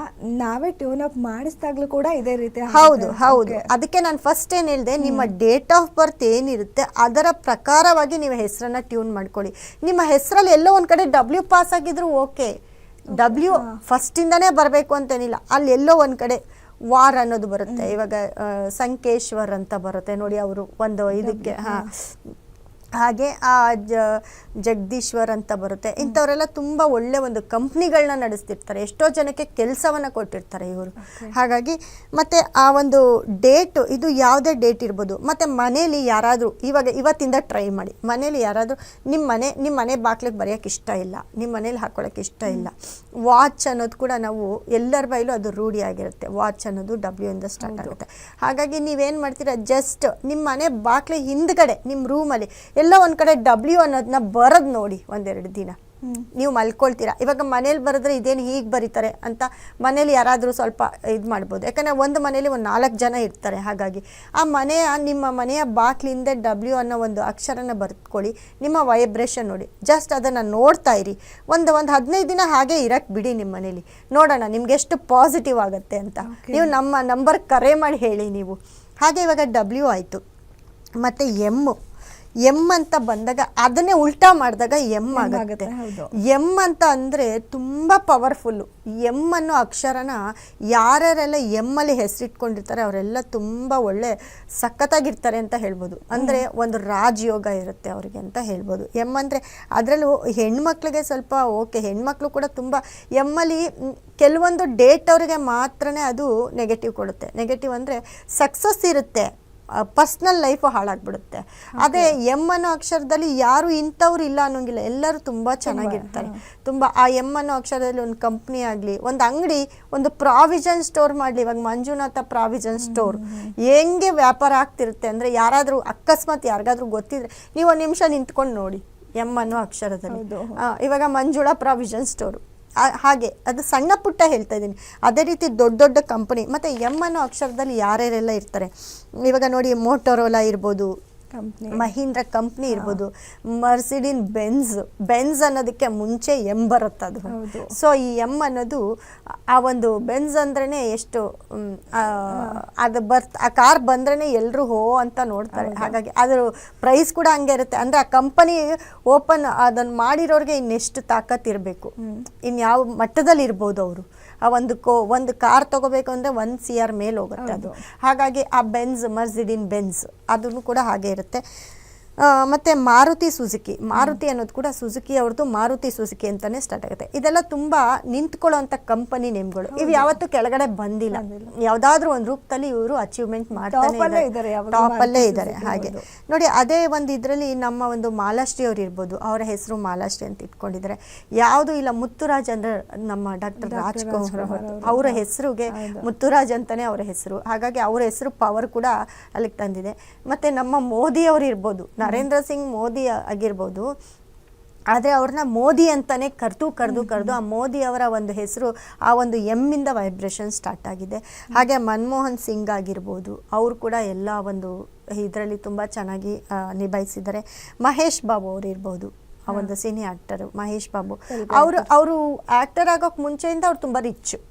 ನಾವೇ ಟ್ಯೂನ್ ಅಪ್ ಮಾಡಿಸಿದಾಗ್ಲೂ ಕೂಡ ಇದೇ ರೀತಿ ಹೌದು. ಹೌದು. ಅದಕ್ಕೆ ನಾನು ಫಸ್ಟ್ ಏನು ಹೇಳಿದೆ ನಿಮ್ಮ ಡೇಟ್ ಆಫ್ ಬರ್ತ್ ಏನಿರುತ್ತೆ ಅದರ ಪ್ರಕಾರವಾಗಿ ನೀವು ಹೆಸರನ್ನ ಟ್ಯೂನ್ ಮಾಡ್ಕೊಳ್ಳಿ. ನಿಮ್ಮ ಹೆಸರಲ್ಲಿ ಎಲ್ಲೋ ಒಂದು ಕಡೆ ಡಬ್ಲ್ಯೂ ಪಾಸ್ ಆಗಿದ್ರು ಓಕೆ ಡಬ್ಲ್ಯೂ ಫಸ್ಟಿಂದನೇ ಬರಬೇಕು ಅಂತೇನಿಲ್ಲ. ಅಲ್ಲಿ ಎಲ್ಲೋ ಒಂದು ಕಡೆ ವಾರ್ ಅನ್ನೋದು ಬರುತ್ತೆ. ಇವಾಗ ಸಂಕೇಶ್ವರ್ ಅಂತ ಬರುತ್ತೆ. ನೋಡಿ ಅವರು ಒಂದು ಇದಕ್ಕೆ ಹಾಂ. ಹಾಗೆ ಆ ಜ ಜಗದೀಶ್ವರ್ ಅಂತ ಬರುತ್ತೆ. ಇಂಥವರೆಲ್ಲ ತುಂಬ ಒಳ್ಳೆ ಒಂದು ಕಂಪ್ನಿಗಳನ್ನ ನಡೆಸ್ತಿರ್ತಾರೆ. ಎಷ್ಟೋ ಜನಕ್ಕೆ ಕೆಲಸವನ್ನು ಕೊಟ್ಟಿರ್ತಾರೆ ಇವರು. ಹಾಗಾಗಿ ಮತ್ತು ಆ ಒಂದು ಡೇಟು ಇದು ಯಾವುದೇ ಡೇಟ್ ಇರ್ಬೋದು. ಮತ್ತು ಮನೇಲಿ ಯಾರಾದರೂ ಇವಾಗ ಇವತ್ತಿಂದ ಟ್ರೈ ಮಾಡಿ. ಮನೇಲಿ ಯಾರಾದರೂ ನಿಮ್ಮ ಮನೆ ನಿಮ್ಮ ಮನೆ ಬಾಗ್ಲಿಗೆ ಬರೆಯೋಕ್ಕೆ ಇಷ್ಟ ಇಲ್ಲ. ನಿಮ್ಮ ಮನೇಲಿ ಹಾಕೊಳ್ಳೋಕ್ಕೆ ಇಷ್ಟ ಇಲ್ಲ. ವಾಚ್ ಅನ್ನೋದು ಕೂಡ ನಾವು ಎಲ್ಲರ ಬೈಲೂ ಅದು ರೂಢಿಯಾಗಿರುತ್ತೆ ವಾಚ್ ಅನ್ನೋದು ಡಬ್ಲ್ಯೂ ಇಂದ ಸ್ಟಾರ್ಟ್ ಆಗುತ್ತೆ. ಹಾಗಾಗಿ ನೀವೇನು ಮಾಡ್ತೀರಾ ಜಸ್ಟ್ ನಿಮ್ಮ ಮನೆ ಬಾಗ್ಲ ಹಿಂದ್ಗಡೆ ನಿಮ್ಮ ರೂಮಲ್ಲಿ ಎಲ್ಲ ಒಂದು ಕಡೆ ಡಬ್ಲ್ಯೂ ಅನ್ನೋದನ್ನ ಬರೋದು ನೋಡಿ ಒಂದೆರಡು ದಿನ. ನೀವು ಮಲ್ಕೊಳ್ತೀರಾ. ಇವಾಗ ಮನೇಲಿ ಬರೆದ್ರೆ ಇದೇನು ಹೀಗೆ ಬರೀತಾರೆ ಅಂತ ಮನೇಲಿ ಯಾರಾದರೂ ಸ್ವಲ್ಪ ಇದು ಮಾಡ್ಬೋದು. ಯಾಕಂದರೆ ಒಂದು ಮನೇಲಿ ಒಂದು ನಾಲ್ಕು ಜನ ಇರ್ತಾರೆ ಹಾಗಾಗಿ. ಆ ಮನೆಯ ನಿಮ್ಮ ಮನೆಯ ಬಾಕ್ಲಿಂದ ಡಬ್ಲ್ಯೂ ಅನ್ನೋ ಒಂದು ಅಕ್ಷರನ ಬರ್ತ್ಕೊಳ್ಳಿ ನಿಮ್ಮ ವೈಬ್ರೇಷನ್ ನೋಡಿ. ಜಸ್ಟ್ ಅದನ್ನು ನೋಡ್ತಾ ಇರಿ. ಒಂದು ಒಂದು ಹದಿನೈದು ದಿನ ಹಾಗೆ ಇರಕ್ಕೆ ಬಿಡಿ ನಿಮ್ಮ ಮನೇಲಿ. ನೋಡೋಣ ನಿಮ್ಗೆ ಎಷ್ಟು ಪಾಸಿಟಿವ್ ಆಗುತ್ತೆ ಅಂತ. ನೀವು ನಮ್ಮ ನಂಬರ್ ಕರೆ ಮಾಡಿ ಹೇಳಿ ನೀವು. ಹಾಗೆ ಇವಾಗ ಡಬ್ಲ್ಯೂ ಆಯಿತು. ಮತ್ತು ಎಮ್ಮು ಎಂ ಅಂತ ಬಂದಾಗ ಅದನ್ನೇ ಉಲ್ಟಾ ಮಾಡಿದಾಗ ಎಂ ಆಗುತ್ತೆ. ಎಂ ಅಂತ ಅಂದರೆ ತುಂಬ ಪವರ್ಫುಲ್ಲು. ಎಂ ಅನ್ನೋ ಅಕ್ಷರನ ಯಾರ್ಯಾರೆಲ್ಲ ಎಮ್ಮಲ್ಲಿ ಹೆಸರಿಟ್ಕೊಂಡಿರ್ತಾರೆ ಅವರೆಲ್ಲ ತುಂಬ ಒಳ್ಳೆ ಸಖತ್ತಾಗಿರ್ತಾರೆ ಅಂತ ಹೇಳ್ಬೋದು. ಅಂದರೆ ಒಂದು ರಾಜಯೋಗ ಇರುತ್ತೆ ಅವರಿಗೆ ಅಂತ ಹೇಳ್ಬೋದು. ಎಂ ಅಂದರೆ ಅದರಲ್ಲೂ ಹೆಣ್ಮಕ್ಳಿಗೆ ಸ್ವಲ್ಪ ಓಕೆ ಹೆಣ್ಮಕ್ಳು ಕೂಡ ತುಂಬ ಎಮ್ಮಲ್ಲಿ ಅಲ್ಲಿ ಕೆಲವೊಂದು ಡೇಟ್ ಅವರಿಗೆ ಮಾತ್ರನೇ ಅದು ನೆಗೆಟಿವ್ ಕೊಡುತ್ತೆ. ನೆಗೆಟಿವ್ ಅಂದರೆ ಸಕ್ಸಸ್ ಇರುತ್ತೆ. ಪರ್ಸ್ನಲ್ ಲೈಫು ಹಾಳಾಗ್ಬಿಡುತ್ತೆ. ಅದೇ ಎಂ ಅನ್ನೋ ಅಕ್ಷರದಲ್ಲಿ ಯಾರು ಇಂಥವ್ರು ಇಲ್ಲ ಅನ್ನೋಂಗಿಲ್ಲ ಎಲ್ಲರೂ ತುಂಬ ಚೆನ್ನಾಗಿರ್ತಾರೆ. ತುಂಬ ಆ ಎಂ ಅನ್ನೋ ಅಕ್ಷರದಲ್ಲಿ ಒಂದು ಕಂಪ್ನಿ ಆಗಲಿ ಒಂದು ಅಂಗಡಿ ಒಂದು ಪ್ರಾವಿಷನ್ ಸ್ಟೋರ್ ಮಾಡಲಿ ಇವಾಗ ಮಂಜುನಾಥ ಪ್ರಾವಿಷನ್ ಸ್ಟೋರ್ ಹೆಂಗೆ ವ್ಯಾಪಾರ ಆಗ್ತಿರುತ್ತೆ ಅಂದರೆ ಯಾರಾದರೂ ಅಕಸ್ಮಾತ್ ಯಾರಿಗಾದ್ರೂ ಗೊತ್ತಿದ್ರೆ ನೀವು ಒಂದು ನಿಮಿಷ ನಿಂತ್ಕೊಂಡು ನೋಡಿ ಎಂ ಅನ್ನೋ ಅಕ್ಷರದಲ್ಲಿ. ಇವಾಗ ಮಂಜುಳಾ ಪ್ರಾವಿಷನ್ ಸ್ಟೋರು ಹಾಗೆ, ಅದು ಸಣ್ಣ ಪುಟ್ಟ ಹೇಳ್ತಾ ಇದ್ದೀನಿ. ಅದೇ ರೀತಿ ದೊಡ್ಡ ದೊಡ್ಡ ಕಂಪನಿ ಮತ್ತು ಎಂ ಅನ್ನೋ ಅಕ್ಷರದಲ್ಲಿ ಯಾರ್ಯಾರೆಲ್ಲ ಇರ್ತಾರೆ? ಇವಾಗ ನೋಡಿ ಮೋಟೋರೋಲಾ ಇರ್ಬೋದು ಮಹೀಂದ್ರ ಕಂಪ್ನಿ ಇರ್ಬೋದು. ಮರ್ಸಿಡಿನ್ ಬೆನ್ಸ್ ಬೆನ್ಸ್ ಅನ್ನೋದಕ್ಕೆ ಮುಂಚೆ ಎಂ ಬರುತ್ತೆ ಅದು. ಹೌದು. ಸೊ ಈ ಎಂ ಅನ್ನೋದು ಆ ಒಂದು ಬೆನ್ಸ್ ಅಂದ್ರೇ ಎಷ್ಟು ಅದು ಬರ್ತ್ ಆ ಕಾರ್ ಬಂದ್ರೇ ಎಲ್ಲರೂ ಹೋ ಅಂತ ನೋಡ್ತಾರೆ. ಹಾಗಾಗಿ ಅದ್ರ ಪ್ರೈಸ್ ಕೂಡ ಹಂಗೆ ಇರುತ್ತೆ. ಅಂದರೆ ಆ ಕಂಪನಿ ಓಪನ್ ಅದನ್ನು ಮಾಡಿರೋರಿಗೆ ಇನ್ನೆಷ್ಟು ತಾಕತ್ ಇರಬೇಕು. ಇನ್ಯಾವ ಯಾವ ಮಟ್ಟದಲ್ಲಿ ಇರ್ಬೋದು ಅವರು. ಆ ಒಂದು ಕೋ ಒಂದು ಕಾರ್ ತಗೋಬೇಕು ಅಂದರೆ ಒಂದು ಸಿ ಆರ್ ಮೇಲೆ ಹೋಗುತ್ತೆ ಅದು. ಹಾಗಾಗಿ ಆ ಬೆನ್ಸ್ ಮರ್ಸಿಡಿನ್ ಬೆನ್ಸ್ ಅದನ್ನು ಕೂಡ ಹಾಗೆ ಇರುತ್ತೆ. ಮತ್ತೆ ಮಾರುತಿ ಸುಜುಕಿ ಮಾರುತಿ ಅನ್ನೋದು ಕೂಡ ಸುಜುಕಿ ಅವ್ರದ್ದು ಮಾರುತಿ ಸುಜುಕಿ ಅಂತಾನೆ ಸ್ಟಾರ್ಟ್ ಆಗುತ್ತೆ. ಇದೆಲ್ಲ ತುಂಬಾ ನಿಂತ್ಕೊಳ್ಳೋಂಥ ಕಂಪನಿ ನೇಮ್ಗಳು. ಇವು ಯಾವತ್ತೂ ಕೆಳಗಡೆ ಬಂದಿಲ್ಲ. ಯಾವ್ದಾದ್ರು ಒಂದು ರೂಪದಲ್ಲಿ ಇವರು ಅಚೀವ್ಮೆಂಟ್ ಮಾಡ್ತಾನೆ ಇದ್ದಾರೆ. ಟಾಪಲ್ಲೇ ಟಾಪ್ ಅಲ್ಲೇ ಮಾರುತಿ ಇದ್ದಾರೆ ಹಾಗೆ. ನೋಡಿ ಅದೇ ಒಂದು ಇದರಲ್ಲಿ ನಮ್ಮ ಒಂದು ಮಾಲಾಶ್ರೀ ಅವ್ರು ಇರ್ಬೋದು. ಅವರ ಹೆಸರು ಮಾಲಾಶ್ರೀ ಅಂತ ಇಟ್ಕೊಂಡಿದ್ದಾರೆ. ಯಾವುದು ಇಲ್ಲ ಮುತ್ತುರಾಜ್ ಅಂದ್ರೆ ನಮ್ಮ ಡಾಕ್ಟರ್. ರಾಜ್ಕುಮಾರ್. ಅವರ ಹೆಸರುಗೆ ಮುತ್ತುರಾಜ್ ಅಂತಾನೆ ಅವರ ಹೆಸರು. ಹಾಗಾಗಿ ಅವರ ಹೆಸರು ಪವರ್ ಕೂಡ ಅಲ್ಲಿಗೆ ತಂದಿದೆ. ಮತ್ತೆ ನಮ್ಮ ಮೋದಿ ಅವರು ಇರ್ಬೋದು. ನರೇಂದ್ರ ಸಿಂಗ್ ಮೋದಿ ಆಗಿರ್ಬೋದು ಆದರೆ ಅವ್ರನ್ನ ಮೋದಿ ಅಂತಾನೆ ಕರೆದು ಕರೆದು ಕರೆದು ಆ ಮೋದಿ ಅವರ ಒಂದು ಹೆಸರು ಆ ಒಂದು ಎಮ್ಮಿಂದ ವೈಬ್ರೇಷನ್ ಸ್ಟಾರ್ಟ್ ಆಗಿದೆ. ಹಾಗೆ ಮನಮೋಹನ್ ಸಿಂಗ್ ಆಗಿರ್ಬೋದು ಅವರು ಕೂಡ ಎಲ್ಲ ಒಂದು ಇದರಲ್ಲಿ ತುಂಬ ಚೆನ್ನಾಗಿ ನಿಭಾಯಿಸಿದ್ದಾರೆ. ಮಹೇಶ್ ಬಾಬು ಅವರು ಇರ್ಬೋದು ಆ ಒಂದು ಸಿನಿ ಆಕ್ಟರ್ ಮಹೇಶ್ ಬಾಬು. ಅವರು ಅವರು ಆ್ಯಕ್ಟರ್ ಆಗೋಕ್ಕೆ ಮುಂಚೆಯಿಂದ ಅವ್ರು ತುಂಬ ರಿಚ್ ಹ್ಮ್